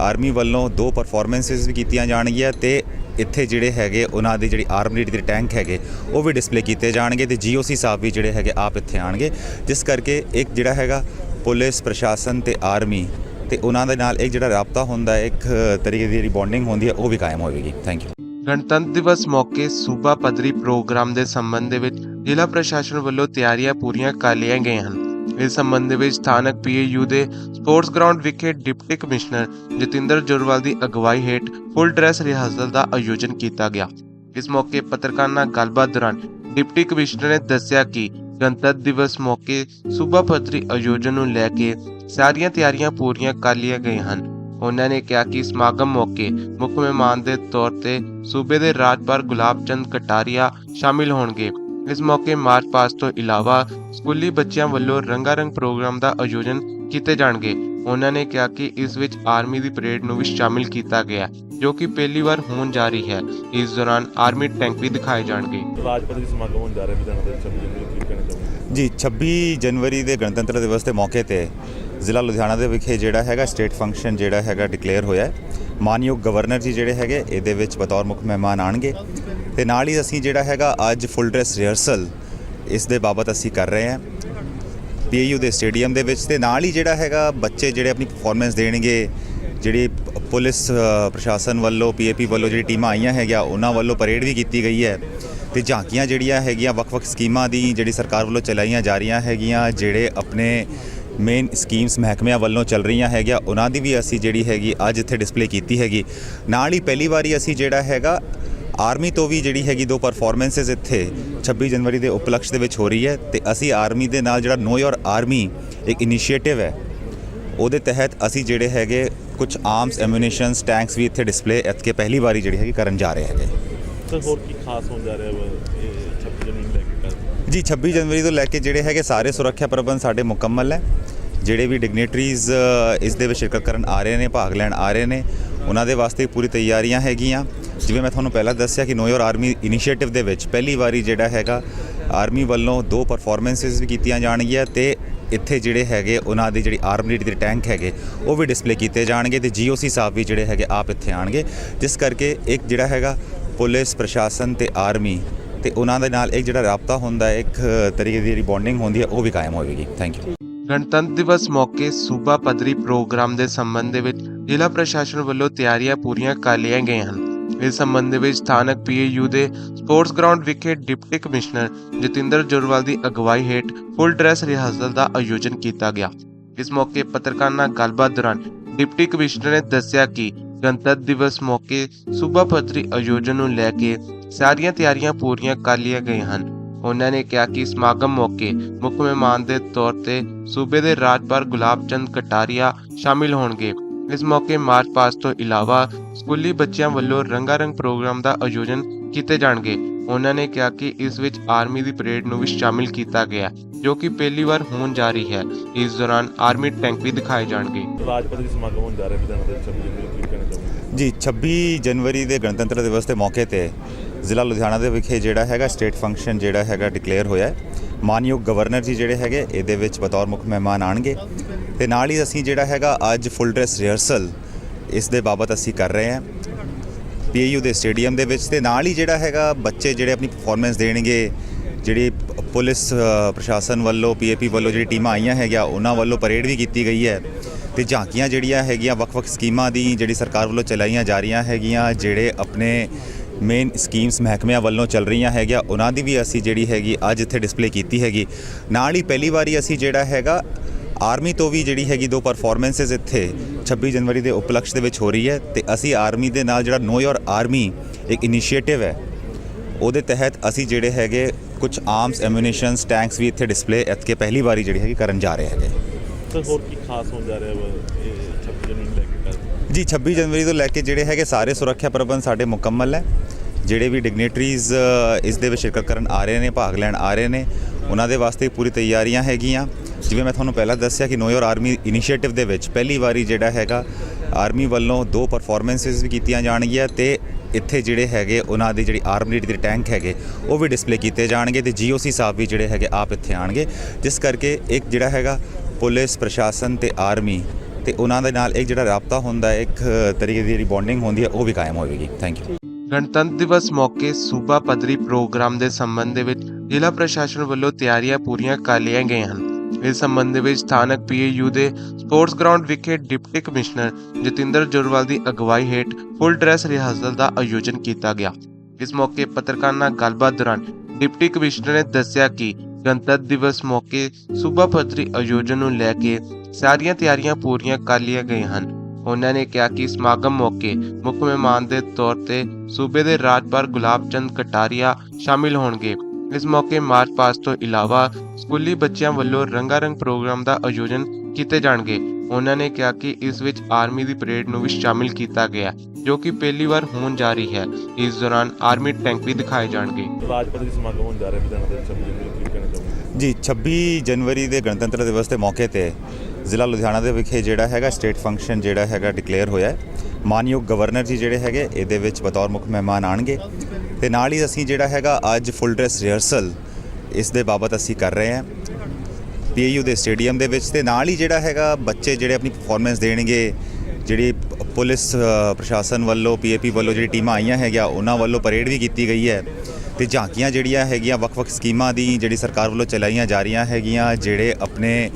C: ਆਰਮੀ ਵੱਲੋਂ ਦੋ ਪਰਫਾਰਮੈਂਸਸ ਵੀ ਕੀਤੀਆਂ ਜਾਣਗੀਆਂ ਤੇ ਇੱਥੇ ਜਿਹੜੇ ਹੈਗੇ, ਉਹਨਾਂ ਦੀ ਜਿਹੜੀ ਆਰਮੀ ਦੇ ਟੈਂਕ ਹੈਗੇ, ਉਹ ਵੀ ਡਿਸਪਲੇ ਕੀਤੇ ਜਾਣਗੇ ਤੇ ਜੀਓਸੀ ਸਾਹਿਬ ਵੀ ਜਿਹੜੇ ਹੈਗੇ, ਆਪ ਇੱਥੇ ਆਣਗੇ। ਜਿਸ ਕਰਕੇ ਇੱਕ ਜਿਹੜਾ ਹੈਗਾ ਪੁਲਿਸ, ਪ੍ਰਸ਼ਾਸਨ ਤੇ ਆਰਮੀ ਤੇ ਉਹਨਾਂ ਦੇ ਨਾਲ ਇੱਕ ਜਿਹੜਾ ਰਾਬਤਾ ਹੁੰਦਾ ਹੈ, ਇੱਕ ਤਰੀਕੇ ਦੀ ਜਿਹੜੀ ਬੌਂਡਿੰਗ ਹੁੰਦੀ ਹੈ, ਉਹ ਵੀ ਕਾਇਮ ਹੋਵੇਗੀ। ਥੈਂਕ ਯੂ
A: ਗਣਤੰਤਰ ਦਿਵਸ ਮੌਕੇ ਸੂਬਾ ਪੱਧਰੀ ਪ੍ਰੋਗਰਾਮ ਦੇ ਸੰਬੰਧ ਦੇ ਵਿੱਚ ਜ਼ਿਲ੍ਹਾ ਪ੍ਰਸ਼ਾਸਨ ਵੱਲੋਂ ਤਿਆਰੀਆਂ ਪੂਰੀਆਂ ਕਰ ਲਈਆਂ ਗਈਆਂ ਹਨ। ਇਸ ਸੰਬੰਧ ਦੇ ਵਿੱਚ ਸਥਾਨਕ ਪੀਏਯੂ ਦੇ ਸਪੋਰਟਸ ਗਰਾਊਂਡ ਵਿਖੇ ਡਿਪਟੀ ਕਮਿਸ਼ਨਰ ਜਤਿੰਦਰ ਜੁਰਵਾਲ ਦੀ ਅਗਵਾਈ ਹੇਠ ਫੁੱਲ ਡਰੈਸ ਰਿਹਰਸਲ ਦਾ ਆਯੋਜਨ ਕੀਤਾ ਗਿਆ। ਇਸ ਮੌਕੇ ਪੱਤਰਕਾਰਾਂ ਨਾਲ ਗੱਲਬਾਤ ਦੌਰਾਨ ਡਿਪਟੀ ਕਮਿਸ਼ਨਰ ਨੇ ਦੱਸਿਆ ਕਿ ਗਣਤੰਤਰ ਦਿਵਸ ਮੌਕੇ ਸੂਬਾ ਪੱਧਰੀ ਆਯੋਜਨ ਨੂੰ ਲੈ ਕੇ ਸਾਰੀਆਂ ਤਿਆਰੀਆਂ ਪੂਰੀਆਂ ਕਰ ਲਈਆਂ ਗਈਆਂ ਹਨ। ਉਹਨਾਂ ਨੇ ਕਿਹਾ ਕਿ ਸਮਾਗਮ ਮੌਕੇ ਮੁੱਖ ਮਹਿਮਾਨ ਦੇ ਤੌਰ ਤੇ ਸੂਬੇ ਦੇ ਰਾਜਪਾਲ ਗੁਲਾਬ ਚੰਦ ਕਟਾਰੀਆ ਸ਼ਾਮਿਲ ਹੋਣਗੇ। ਇਸ ਮੌਕੇ ਮਾਰਚ ਪਾਸਟ ਤੋਂ ਇਲਾਵਾ ਸਕੂਲੀ ਬੱਚਿਆਂ ਵੱਲੋਂ ਰੰਗਾਰੰਗ ਪ੍ਰੋਗਰਾਮ ਦਾ ਆਯੋਜਨ ਕੀਤੇ ਜਾਣਗੇ। ਉਹਨਾਂ ਨੇ ਕਿਹਾ ਕਿ ਇਸ ਵਿੱਚ ਆਰਮੀ ਦੀ ਪਰੇਡ ਨੂੰ ਵੀ ਸ਼ਾਮਿਲ ਕੀਤਾ ਗਿਆ, ਜੋ ਕਿ ਪਹਿਲੀ ਵਾਰ ਹੋਣ ਜਾ ਰਹੀ ਹੈ। ਇਸ ਦੌਰਾਨ ਆਰਮੀ ਟੈਂਕ ਵੀ ਦਿਖਾਏ ਜਾਣਗੇ।
B: ਰਾਜਪਾਲ ਸਮਾਗਮ ਹੋਣ ਜਾ ਰਿਹਾ ਲੁਧਿਆਣਾ ਦੇ 26 ਜਨਵਰੀ ਨੂੰ ਕੀ ਕਹਿਣਾ ਚਾਹੁੰਦੇ
C: ਜੀ 26 ਜਨਵਰੀ ਦੇ ਗਣਤੰਤਰ ਦਿਵਸ ਦੇ ਮੌਕੇ ਤੇ ਜ਼ਿਲ੍ਹਾ ਲੁਧਿਆਣਾ ਦੇ ਵਿਖੇ ਜਿਹੜਾ ਹੈਗਾ ਸਟੇਟ ਫੰਕਸ਼ਨ ਜਿਹੜਾ ਹੈਗਾ ਡਿਕਲੇਅਰ ਹੋਇਆ ਮਾਨਯੋਗ ਗਵਰਨਰ ਜੀ ਜਿਹੜੇ ਹੈਗੇ, ਇਹਦੇ ਵਿੱਚ ਬਤੌਰ ਮੁੱਖ ਮਹਿਮਾਨ ਆਣਗੇ ਤੇ ਨਾਲ ਹੀ ਅਸੀਂ ਜਿਹੜਾ ਹੈਗਾ ਅੱਜ ਫੁੱਲ ਡਰੈਸ ਰਿਹਰਸਲ ਇਸ ਦੇ ਬਾਬਤ ਅਸੀਂ ਕਰ ਰਹੇ ਹਾਂ। ਪੀਯੂ ਦੇ ਸਟੇਡੀਅਮ ਦੇ ਵਿੱਚ ਤੇ ਨਾਲ ਹੀ ਜਿਹੜਾ ਹੈਗਾ ਬੱਚੇ ਜਿਹੜੇ ਆਪਣੀ ਪਰਫਾਰਮੈਂਸ ਦੇਣਗੇ, ਜਿਹੜੀ ਪੁਲਿਸ ਪ੍ਰਸ਼ਾਸਨ ਵੱਲੋਂ ਪੀਏਪੀ ਵੱਲੋਂ ਜਿਹੜੀ ਟੀਮਾਂ ਆਈਆਂ ਹੈਗੀਆਂ, ਉਹਨਾਂ ਵੱਲੋਂ ਪਰੇਡ ਵੀ ਕੀਤੀ ਗਈ ਹੈ। ਤੇ ਝਾਂਕੀਆਂ ਜਿਹੜੀਆਂ ਹੈਗੀਆਂ, ਵੱਖ-ਵੱਖ ਸਕੀਮਾਂ ਦੀ ਜਿਹੜੀ ਸਰਕਾਰ ਵੱਲੋਂ ਚਲਾਈਆਂ ਜਾ ਰਹੀਆਂ ਹੈਗੀਆਂ, ਜਿਹੜੇ ਆਪਣੇ ਮੇਨ ਸਕੀਮਸ ਮਹਿਕਮਿਆਂ ਵੱਲੋਂ ਚੱਲ ਰਹੀਆਂ ਹੈਗੀਆਂ, ਉਹਨਾਂ ਦੀ ਵੀ ਅਸੀਂ ਜਿਹੜੀ ਹੈਗੀ ਅੱਜ ਇੱਥੇ ਡਿਸਪਲੇ ਕੀਤੀ ਹੈਗੀ। ਨਾਲ ਹੀ ਪਹਿਲੀ ਵਾਰੀ ਅਸੀਂ ਜਿਹੜਾ ਹੈਗਾ ਆਰਮੀ ਤੋਂ ਵੀ ਜਿਹੜੀ ਹੈਗੀ ਦੋ ਪਰਫਾਰਮੈਂਸਸ ਇੱਥੇ 26 ਜਨਵਰੀ ਦੇ ਉਪਲਕਸ਼ ਦੇ ਵਿੱਚ ਹੋ ਰਹੀ ਹੈ ਤੇ ਅਸੀਂ ਆਰਮੀ ਦੇ ਨਾਲ ਜਿਹੜਾ ਨੋ ਯੋਰ ਆਰਮੀ ਇੱਕ ਇਨੀਸ਼ੀਏਟਿਵ ਹੈ, ਉਹਦੇ ਤਹਿਤ ਅਸੀਂ ਜਿਹੜੇ ਹੈਗੇ ਕੁਝ ਆਰਮਸ ਐਮੂਨੀਸ਼ਨਸ ਟੈਂਕਸ ਵੀ ਇੱਥੇ ਡਿਸਪਲੇ ਇੱਥੇ ਪਹਿਲੀ ਵਾਰੀ ਜਿਹੜੀ ਹੈਗੀ ਕਰਨ ਜਾ ਰਹੇ ਹੈਗੇ।
B: ਸਰ ਹੋਰ ਕੀ ਖਾਸ ਹੋਣ ਜਾ ਰਿਹਾ ਵਾ, ਇਹ 26 ਜਨਵਰੀ ਨੂੰ ਲੈ ਕੇ ਕੱਲ੍ਹ?
C: ਜੀ 26 ਜਨਵਰੀ ਤੋਂ ਲੈ ਕੇ ਜਿਹੜੇ ਹੈਗੇ ਸਾਰੇ ਸੁਰੱਖਿਆ ਪ੍ਰਬੰਧ ਸਾਡੇ ਮੁਕੰਮਲ ਹੈ। ਜਿਹੜੇ ਵੀ ਡਿਗਨਿਟਰੀਜ਼ ਇਸ ਦੇ ਵਿੱਚ ਸ਼ਿਰਕਤ ਕਰਨ ਆ ਰਹੇ ਨੇ, ਭਾਗ ਲੈਣ ਆ ਰਹੇ ਨੇ, ਉਹਨਾਂ ਦੇ ਵਾਸਤੇ ਪੂਰੀ ਤਿਆਰੀਆਂ ਹੈਗੀਆਂ। ਜਿਵੇਂ ਮੈਂ ਤੁਹਾਨੂੰ ਪਹਿਲਾਂ ਦੱਸਿਆ ਕਿ ਨੋ ਯੋਰ ਆਰਮੀ ਇਨੀਸ਼ੀਏਟਿਵ ਦੇ ਵਿੱਚ ਪਹਿਲੀ ਵਾਰੀ ਜਿਹੜਾ ਹੈਗਾ ਆਰਮੀ ਵੱਲੋਂ ਦੋ ਪਰਫਾਰਮੈਂਸਸ ਵੀ ਕੀਤੀਆਂ ਜਾਣਗੀਆਂ ਤੇ ਇੱਥੇ ਜਿਹੜੇ ਹੈਗੇ, ਉਹਨਾਂ ਦੀ ਜਿਹੜੀ ਆਰਮੀ ਦੇ ਟੈਂਕ ਹੈਗੇ, ਉਹ ਵੀ ਡਿਸਪਲੇ ਕੀਤੇ ਜਾਣਗੇ ਤੇ ਜੀਓਸੀ ਸਾਹਿਬ ਵੀ ਜਿਹੜੇ ਹੈਗੇ, ਆਪ ਇੱਥੇ ਆਣਗੇ। ਜਿਸ ਕਰਕੇ ਇੱਕ ਜਿਹੜਾ ਹੈਗਾ ਪੁਲਿਸ, ਪ੍ਰਸ਼ਾਸਨ ਤੇ ਆਰਮੀ ਤੇ ਉਹਨਾਂ ਦੇ ਨਾਲ ਇੱਕ ਜਿਹੜਾ ਰਾਬਤਾ ਹੁੰਦਾ ਹੈ, ਇੱਕ ਤਰੀਕੇ ਦੀ ਜਿਹੜੀ ਬੌਂਡਿੰਗ ਹੁੰਦੀ ਹੈ, ਉਹ ਵੀ ਕਾਇਮ ਹੋਵੇਗੀ। ਥੈਂਕ ਯੂ
A: ਗਣਤੰਤਰ ਦਿਵਸ ਮੌਕੇ ਸੂਬਾ ਪੱਧਰੀ ਪ੍ਰੋਗਰਾਮ ਦੇ ਸੰਬੰਧ ਦੇ ਵਿੱਚ ਜ਼ਿਲ੍ਹਾ ਪ੍ਰਸ਼ਾਸਨ ਵੱਲੋਂ ਤਿਆਰੀਆਂ ਪੂਰੀਆਂ ਕਰ ਲਈਆਂ ਗਈਆਂ ਹਨ। ਇਸ ਸੰਬੰਧ ਦੇ ਵਿੱਚ ਸਥਾਨਕ ਪੀਏਯੂ ਦੇ ਸਪੋਰਟਸ ਗਰਾਊਂਡ ਵਿਖੇ ਡਿਪਟੀ ਕਮਿਸ਼ਨਰ ਜਤਿੰਦਰ ਜੁਰਵਾਲ ਦੀ ਅਗਵਾਈ ਹੇਠ ਫੁੱਲ ਡਰੈਸ ਰਿਹਰਸਲ ਦਾ ਆਯੋਜਨ ਕੀਤਾ ਗਿਆ। ਇਸ ਮੌਕੇ ਪੱਤਰਕਾਰਾਂ ਨਾਲ ਗੱਲਬਾਤ ਦੌਰਾਨ ਡਿਪਟੀ ਕਮਿਸ਼ਨਰ ਨੇ ਦੱਸਿਆ ਕਿ ਗਣਤੰਤਰ ਦਿਵਸ ਮੌਕੇ ਸੂਬਾ ਪੱਧਰੀ ਆਯੋਜਨ ਨੂੰ ਲੈ ਕੇ ਸਾਰੀਆਂ ਤਿਆਰੀਆਂ ਪੂਰੀਆਂ ਕਰ ਲਈਆਂ ਗਈਆਂ ਹਨ। ਉਹਨਾਂ ਨੇ ਕਿਹਾ ਕਿ ਸਮਾਗਮ ਮੌਕੇ ਮੁੱਖ ਮਹਿਮਾਨ ਦੇ ਤੌਰ ਤੇ ਸੂਬੇ ਦੇ ਰਾਜਪਾਲ ਗੁਲਾਬ ਚੰਦ ਕਟਾਰੀਆ ਸ਼ਾਮਿਲ ਹੋਣਗੇ। ਇਸ ਮੌਕੇ ਮਾਰਚ ਪਾਸਟ ਤੋਂ ਇਲਾਵਾ ਸਕੂਲੀ ਬੱਚਿਆਂ ਵੱਲੋਂ ਰੰਗਾਰੰਗ ਪ੍ਰੋਗਰਾਮ ਦਾ ਆਯੋਜਨ ਕੀਤੇ ਜਾਣਗੇ। ਉਹਨਾਂ ਨੇ ਕਿਹਾ ਕਿ ਇਸ ਵਿੱਚ ਆਰਮੀ ਦੀ ਪਰੇਡ ਨੂੰ ਵੀ ਸ਼ਾਮਿਲ ਕੀਤਾ ਗਿਆ, ਜੋ ਕਿ ਪਹਿਲੀ ਵਾਰ ਹੋਣ ਜਾ ਰਹੀ ਹੈ। ਇਸ ਦੌਰਾਨ ਆਰਮੀ ਟੈਂਕ ਵੀ ਦਿਖਾਏ ਜਾਣਗੇ।
B: ਰਾਜਪਾਲ ਸਮਾਗਮ ਹੋਣ ਜਾ ਰਿਹਾ ਲੁਧਿਆਣਾ ਦੇ 26
C: ਜੀ 26 ਜਨਵਰੀ ਦੇ ਗਣਤੰਤਰ ਦਿਵਸ ਦੇ ਮੌਕੇ ਤੇ ਜ਼ਿਲ੍ਹਾ ਲੁਧਿਆਣਾ ਦੇ ਵਿਖੇ ਜਿਹੜਾ ਹੈਗਾ ਸਟੇਟ ਫੰਕਸ਼ਨ ਜਿਹੜਾ ਹੈਗਾ ਡਿਕਲੇਅਰ ਹੋਇਆ ਹੈ। ਮਾਨਯੋਗ ਗਵਰਨਰ ਜੀ ਜਿਹੜੇ ਹੈਗੇ, ਇਹਦੇ ਵਿੱਚ ਬਤੌਰ ਮੁੱਖ ਮਹਿਮਾਨ ਆਣਗੇ। ਤੇ ਨਾਲ ਹੀ ਅਸੀਂ ਜਿਹੜਾ ਹੈਗਾ ਅੱਜ ਫੁੱਲ ਡਰੈਸ ਰਿਹਰਸਲ ਇਸ ਦੇ ਬਾਬਤ ਅਸੀਂ ਕਰ ਰਹੇ ਹਾਂ। ਪੀਯੂ ਦੇ ਸਟੇਡੀਅਮ ਦੇ ਵਿੱਚ ਤੇ ਨਾਲ ਹੀ ਜਿਹੜਾ ਹੈਗਾ ਬੱਚੇ ਜਿਹੜੇ ਆਪਣੀ ਪਰਫਾਰਮੈਂਸ ਦੇਣਗੇ, ਜਿਹੜੀ ਪੁਲਿਸ ਪ੍ਰਸ਼ਾਸਨ ਵੱਲੋਂ, ਪੀਏਪੀ ਵੱਲੋਂ ਜਿਹੜੀ ਟੀਮਾਂ ਆਈਆਂ ਹੈਗੀਆਂ, ਉਹਨਾਂ ਵੱਲੋਂ ਪਰੇਡ ਵੀ ਕੀਤੀ ਗਈ ਹੈ। ਤੇ ਝਾਂਕੀਆਂ ਜਿਹੜੀਆਂ ਹੈਗੀਆਂ, ਵੱਖ-ਵੱਖ ਸਕੀਮਾਂ ਦੀ ਜਿਹੜੀ ਸਰਕਾਰ ਵੱਲੋਂ ਚਲਾਈਆਂ ਜਾ ਰਹੀਆਂ ਹੈਗੀਆਂ, ਜਿਹੜੇ ਆਪਣੇ ਮੇਨ ਸਕੀਮਸ ਮਹਿਕਮਿਆਂ ਵੱਲੋਂ ਚੱਲ ਰਹੀਆਂ ਹੈਗੀਆਂ, ਉਹਨਾਂ ਦੀ ਵੀ ਅਸੀਂ ਜਿਹੜੀ ਹੈਗੀ ਅੱਜ ਇੱਥੇ ਡਿਸਪਲੇ ਕੀਤੀ ਹੈਗੀ। ਨਾਲ ਹੀ ਪਹਿਲੀ ਵਾਰੀ ਅਸੀਂ ਜਿਹੜਾ ਹੈਗਾ ਆਰਮੀ ਤੋਂ ਵੀ ਜਿਹੜੀ ਹੈਗੀ ਦੋ ਪਰਫਾਰਮੈਂਸਸ ਇੱਥੇ 26 ਜਨਵਰੀ ਦੇ ਉਪਲਕਸ਼ ਦੇ ਵਿੱਚ ਹੋ ਰਹੀ ਹੈ ਤੇ ਅਸੀਂ ਆਰਮੀ ਦੇ ਨਾਲ ਜਿਹੜਾ ਨੋ ਯੋਰ ਆਰਮੀ ਇੱਕ ਇਨੀਸ਼ੀਏਟਿਵ ਹੈ, ਉਹਦੇ ਤਹਿਤ ਅਸੀਂ ਜਿਹੜੇ ਹੈਗੇ ਕੁਝ ਆਰਮਸ ਐਮੂਨੀਸ਼ਨਸ ਟੈਂਕਸ ਵੀ ਇੱਥੇ ਡਿਸਪਲੇ ਇੱਥੇ ਪਹਿਲੀ ਵਾਰੀ ਜਿਹੜੀ ਹੈਗੀ ਕਰਨ ਜਾ ਰਹੇ ਹੈਗੇ।
B: ਸਰ ਹੋਰ ਕੀ ਖਾਸ ਹੋਣ ਜਾ ਰਿਹਾ ਵਾ ਇਹ 26 ਜਨਵਰੀ ਨੂੰ ਲੈ ਕੇ ਕੱਲ੍ਹ?
C: ਜੀ 26 ਜਨਵਰੀ ਤੋਂ ਲੈ ਕੇ ਜਿਹੜੇ ਹੈਗੇ ਸਾਰੇ ਸੁਰੱਖਿਆ ਪ੍ਰਬੰਧ ਸਾਡੇ ਮੁਕੰਮਲ ਹੈ। ਜਿਹੜੇ ਵੀ ਡਿਗਨਿਟਰੀਜ਼ ਇਸ ਦੇ ਵਿੱਚ ਸ਼ਿਰਕਤ ਕਰਨ ਆ ਰਹੇ ਨੇ, ਭਾਗ ਲੈਣ ਆ ਰਹੇ ਨੇ, ਉਹਨਾਂ ਦੇ ਵਾਸਤੇ ਪੂਰੀ ਤਿਆਰੀਆਂ ਹੈਗੀਆਂ। ਜਿਵੇਂ ਮੈਂ ਤੁਹਾਨੂੰ ਪਹਿਲਾਂ ਦੱਸਿਆ ਕਿ ਨੋ ਯੋਰ ਆਰਮੀ ਇਨੀਸ਼ੀਏਟਿਵ ਦੇ ਵਿੱਚ ਪਹਿਲੀ ਵਾਰੀ ਜਿਹੜਾ ਹੈਗਾ, ਆਰਮੀ ਵੱਲੋਂ ਦੋ ਪਰਫਾਰਮੈਂਸਸ ਵੀ ਕੀਤੀਆਂ ਜਾਣਗੀਆਂ ਤੇ ਇੱਥੇ ਜਿਹੜੇ ਹੈਗੇ, ਉਹਨਾਂ ਦੀ ਜਿਹੜੀ ਆਰਮੀ ਦੇ ਟੈਂਕ ਹੈਗੇ, ਉਹ ਵੀ ਡਿਸਪਲੇ ਕੀਤੇ ਜਾਣਗੇ ਤੇ ਜੀਓਸੀ ਸਾਹਿਬ ਵੀ ਜਿਹੜੇ ਹੈਗੇ, ਆਪ ਇੱਥੇ ਆਣਗੇ ਜਿਸ ਕਰਕੇ ਇੱਕ ਜਿਹੜਾ ਹੈਗਾ ਪੁਲਿਸ, ਪ੍ਰਸ਼ਾਸਨ ਤੇ ਆਰਮੀ ਤੇ ਉਹਨਾਂ ਦੇ ਨਾਲ ਇੱਕ ਜਿਹੜਾ ਰਾਬਤਾ ਹੁੰਦਾ ਹੈ, ਇੱਕ ਤਰੀਕੇ ਦੀ ਜਿਹੜੀ ਬੌਂਡਿੰਗ ਹੁੰਦੀ ਹੈ, ਉਹ ਵੀ ਕਾਇਮ ਹੋਵੇਗੀ। ਥੈਂਕ ਯੂ
A: ਗਣਤੰਤਰ ਦਿਵਸ ਮੌਕੇ ਸੂਬਾ ਪੱਧਰੀ ਪ੍ਰੋਗਰਾਮ ਦੇ ਸੰਬੰਧ ਦੇ ਵਿੱਚ ਜ਼ਿਲ੍ਹਾ ਪ੍ਰਸ਼ਾਸਨ ਵੱਲੋਂ ਤਿਆਰੀਆਂ ਪੂਰੀਆਂ ਕਰ ਲਈਆਂ ਗਈਆਂ ਹਨ। ਇਸ ਸੰਬੰਧ ਵਿੱਚ ਸਥਾਨਕ ਪੀਏਯੂ ਦੇ ਸਪੋਰਟਸ ਗਰਾਊਂਡ ਵਿਖੇ ਡਿਪਟੀ ਕਮਿਸ਼ਨਰ ਜਤਿੰਦਰ ਜੁਰਵਾਲ ਦੀ ਅਗਵਾਈ ਹੇਠ ਫੁੱਲ ਡਰੈਸ ਰਿਹਰਸਲ ਦਾ ਆਯੋਜਨ ਕੀਤਾ ਗਿਆ। ਇਸ ਮੌਕੇ ਪੱਤਰਕਾਰਾਂ ਨਾਲ ਗੱਲਬਾਤ ਦੌਰਾਨ ਡਿਪਟੀ ਕਮਿਸ਼ਨਰ ਨੇ ਦੱਸਿਆ ਕਿ ਗਣਤੰਤਰ ਦਿਵਸ ਮੌਕੇ ਸੂਬਾ ਪੱਧਰੀ ਆਯੋਜਨ ਨੂੰ ਲੈ ਕੇ ਸਾਰੀਆਂ ਤਿਆਰੀਆਂ ਪੂਰੀਆਂ ਕਰ ਲਈਆਂ ਗਈਆਂ ਹਨ। ਉਹਨਾਂ ਨੇ ਕਿਹਾ ਕਿ ਸਮਾਗਮ ਮੌਕੇ ਮੁੱਖ ਮਹਿਮਾਨ ਦੇ ਤੌਰ ਤੇ ਸੂਬੇ ਦੇ ਰਾਜਪਾਲ ਗੁਲਾਬ ਚੰਦ ਕਟਾਰੀਆ ਸ਼ਾਮਿਲ ਹੋਣਗੇ। ਇਸ ਮੌਕੇ ਮਾਰਚ ਪਾਸਟ ਤੋਂ ਇਲਾਵਾ ਸਕੂਲੀ ਬੱਚਿਆਂ ਵੱਲੋਂ ਰੰਗਾਰੰਗ ਪ੍ਰੋਗਰਾਮ ਦਾ ਆਯੋਜਨ ਕੀਤੇ ਜਾਣਗੇ। ਉਹਨਾਂ ਨੇ ਕਿਹਾ ਕਿ ਇਸ ਵਿੱਚ ਆਰਮੀ ਦੀ ਪਰੇਡ ਨੂੰ ਵੀ ਸ਼ਾਮਿਲ ਕੀਤਾ ਗਿਆ, ਜੋ ਕਿ ਪਹਿਲੀ ਵਾਰ ਹੋਣ ਜਾ ਰਹੀ ਹੈ। ਇਸ ਦੌਰਾਨ ਆਰਮੀ ਟੈਂਕ ਵੀ ਦਿਖਾਏ ਜਾਣਗੇ।
B: ਰਾਜਪਾਲ ਸਮਾਗਮ ਹੋਣ ਜਾ ਰਿਹਾ ਲੁਧਿਆਣਾ ਦੇ 26
C: ਜੀ 26 ਜਨਵਰੀ ਦੇ ਗਣਤੰਤਰ ਦਿਵਸ ਦੇ ਮੌਕੇ ਤੇ ਜ਼ਿਲ੍ਹਾ ਲੁਧਿਆਣਾ ਦੇ ਵਿਖੇ ਜਿਹੜਾ ਹੈਗਾ ਸਟੇਟ ਫੰਕਸ਼ਨ ਜਿਹੜਾ ਹੈਗਾ ਡਿਕਲੇਅਰ ਹੋਇਆ ਹੈ। ਮਾਨਯੋਗ ਗਵਰਨਰ ਜੀ ਜਿਹੜੇ ਹੈਗੇ, ਇਹਦੇ ਵਿੱਚ ਬਤੌਰ ਮੁੱਖ ਮਹਿਮਾਨ ਆਣਗੇ ਤੇ ਨਾਲ ਹੀ ਅਸੀਂ ਜਿਹੜਾ ਹੈਗਾ ਅੱਜ ਫੁੱਲ ਡਰੈਸ ਰਿਹਰਸਲ ਇਸ ਦੇ ਬਾਬਤ ਅਸੀਂ ਕਰ ਰਹੇ ਹਾਂ। ਪੀਏਯੂ ਦੇ ਸਟੇਡੀਅਮ ਦੇ ਵਿੱਚ ਤੇ ਨਾਲ ਹੀ ਜਿਹੜਾ ਹੈਗਾ ਬੱਚੇ ਜਿਹੜੇ ਆਪਣੀ ਪਰਫਾਰਮੈਂਸ ਦੇਣਗੇ, ਜਿਹੜੀ ਪੁਲਿਸ ਪ੍ਰਸ਼ਾਸਨ ਵੱਲੋਂ, ਪੀਏਪੀ ਵੱਲੋਂ ਜਿਹੜੀ ਟੀਮਾਂ ਆਈਆਂ ਹੈਗੀਆਂ, ਉਹਨਾਂ ਵੱਲੋਂ ਪਰੇਡ ਵੀ ਕੀਤੀ ਗਈ ਹੈ। ਤੇ ਝਾਂਕੀਆਂ ਜਿਹੜੀਆਂ ਹੈਗੀਆਂ, ਵੱਖ-ਵੱਖ ਸਕੀਮਾਂ ਦੀ ਜਿਹੜੀ ਸਰਕਾਰ ਵੱਲੋਂ ਚਲਾਈਆਂ ਜਾ ਰਹੀਆਂ ਹੈਗੀਆਂ, ਜਿਹੜੇ ਆਪਣੇ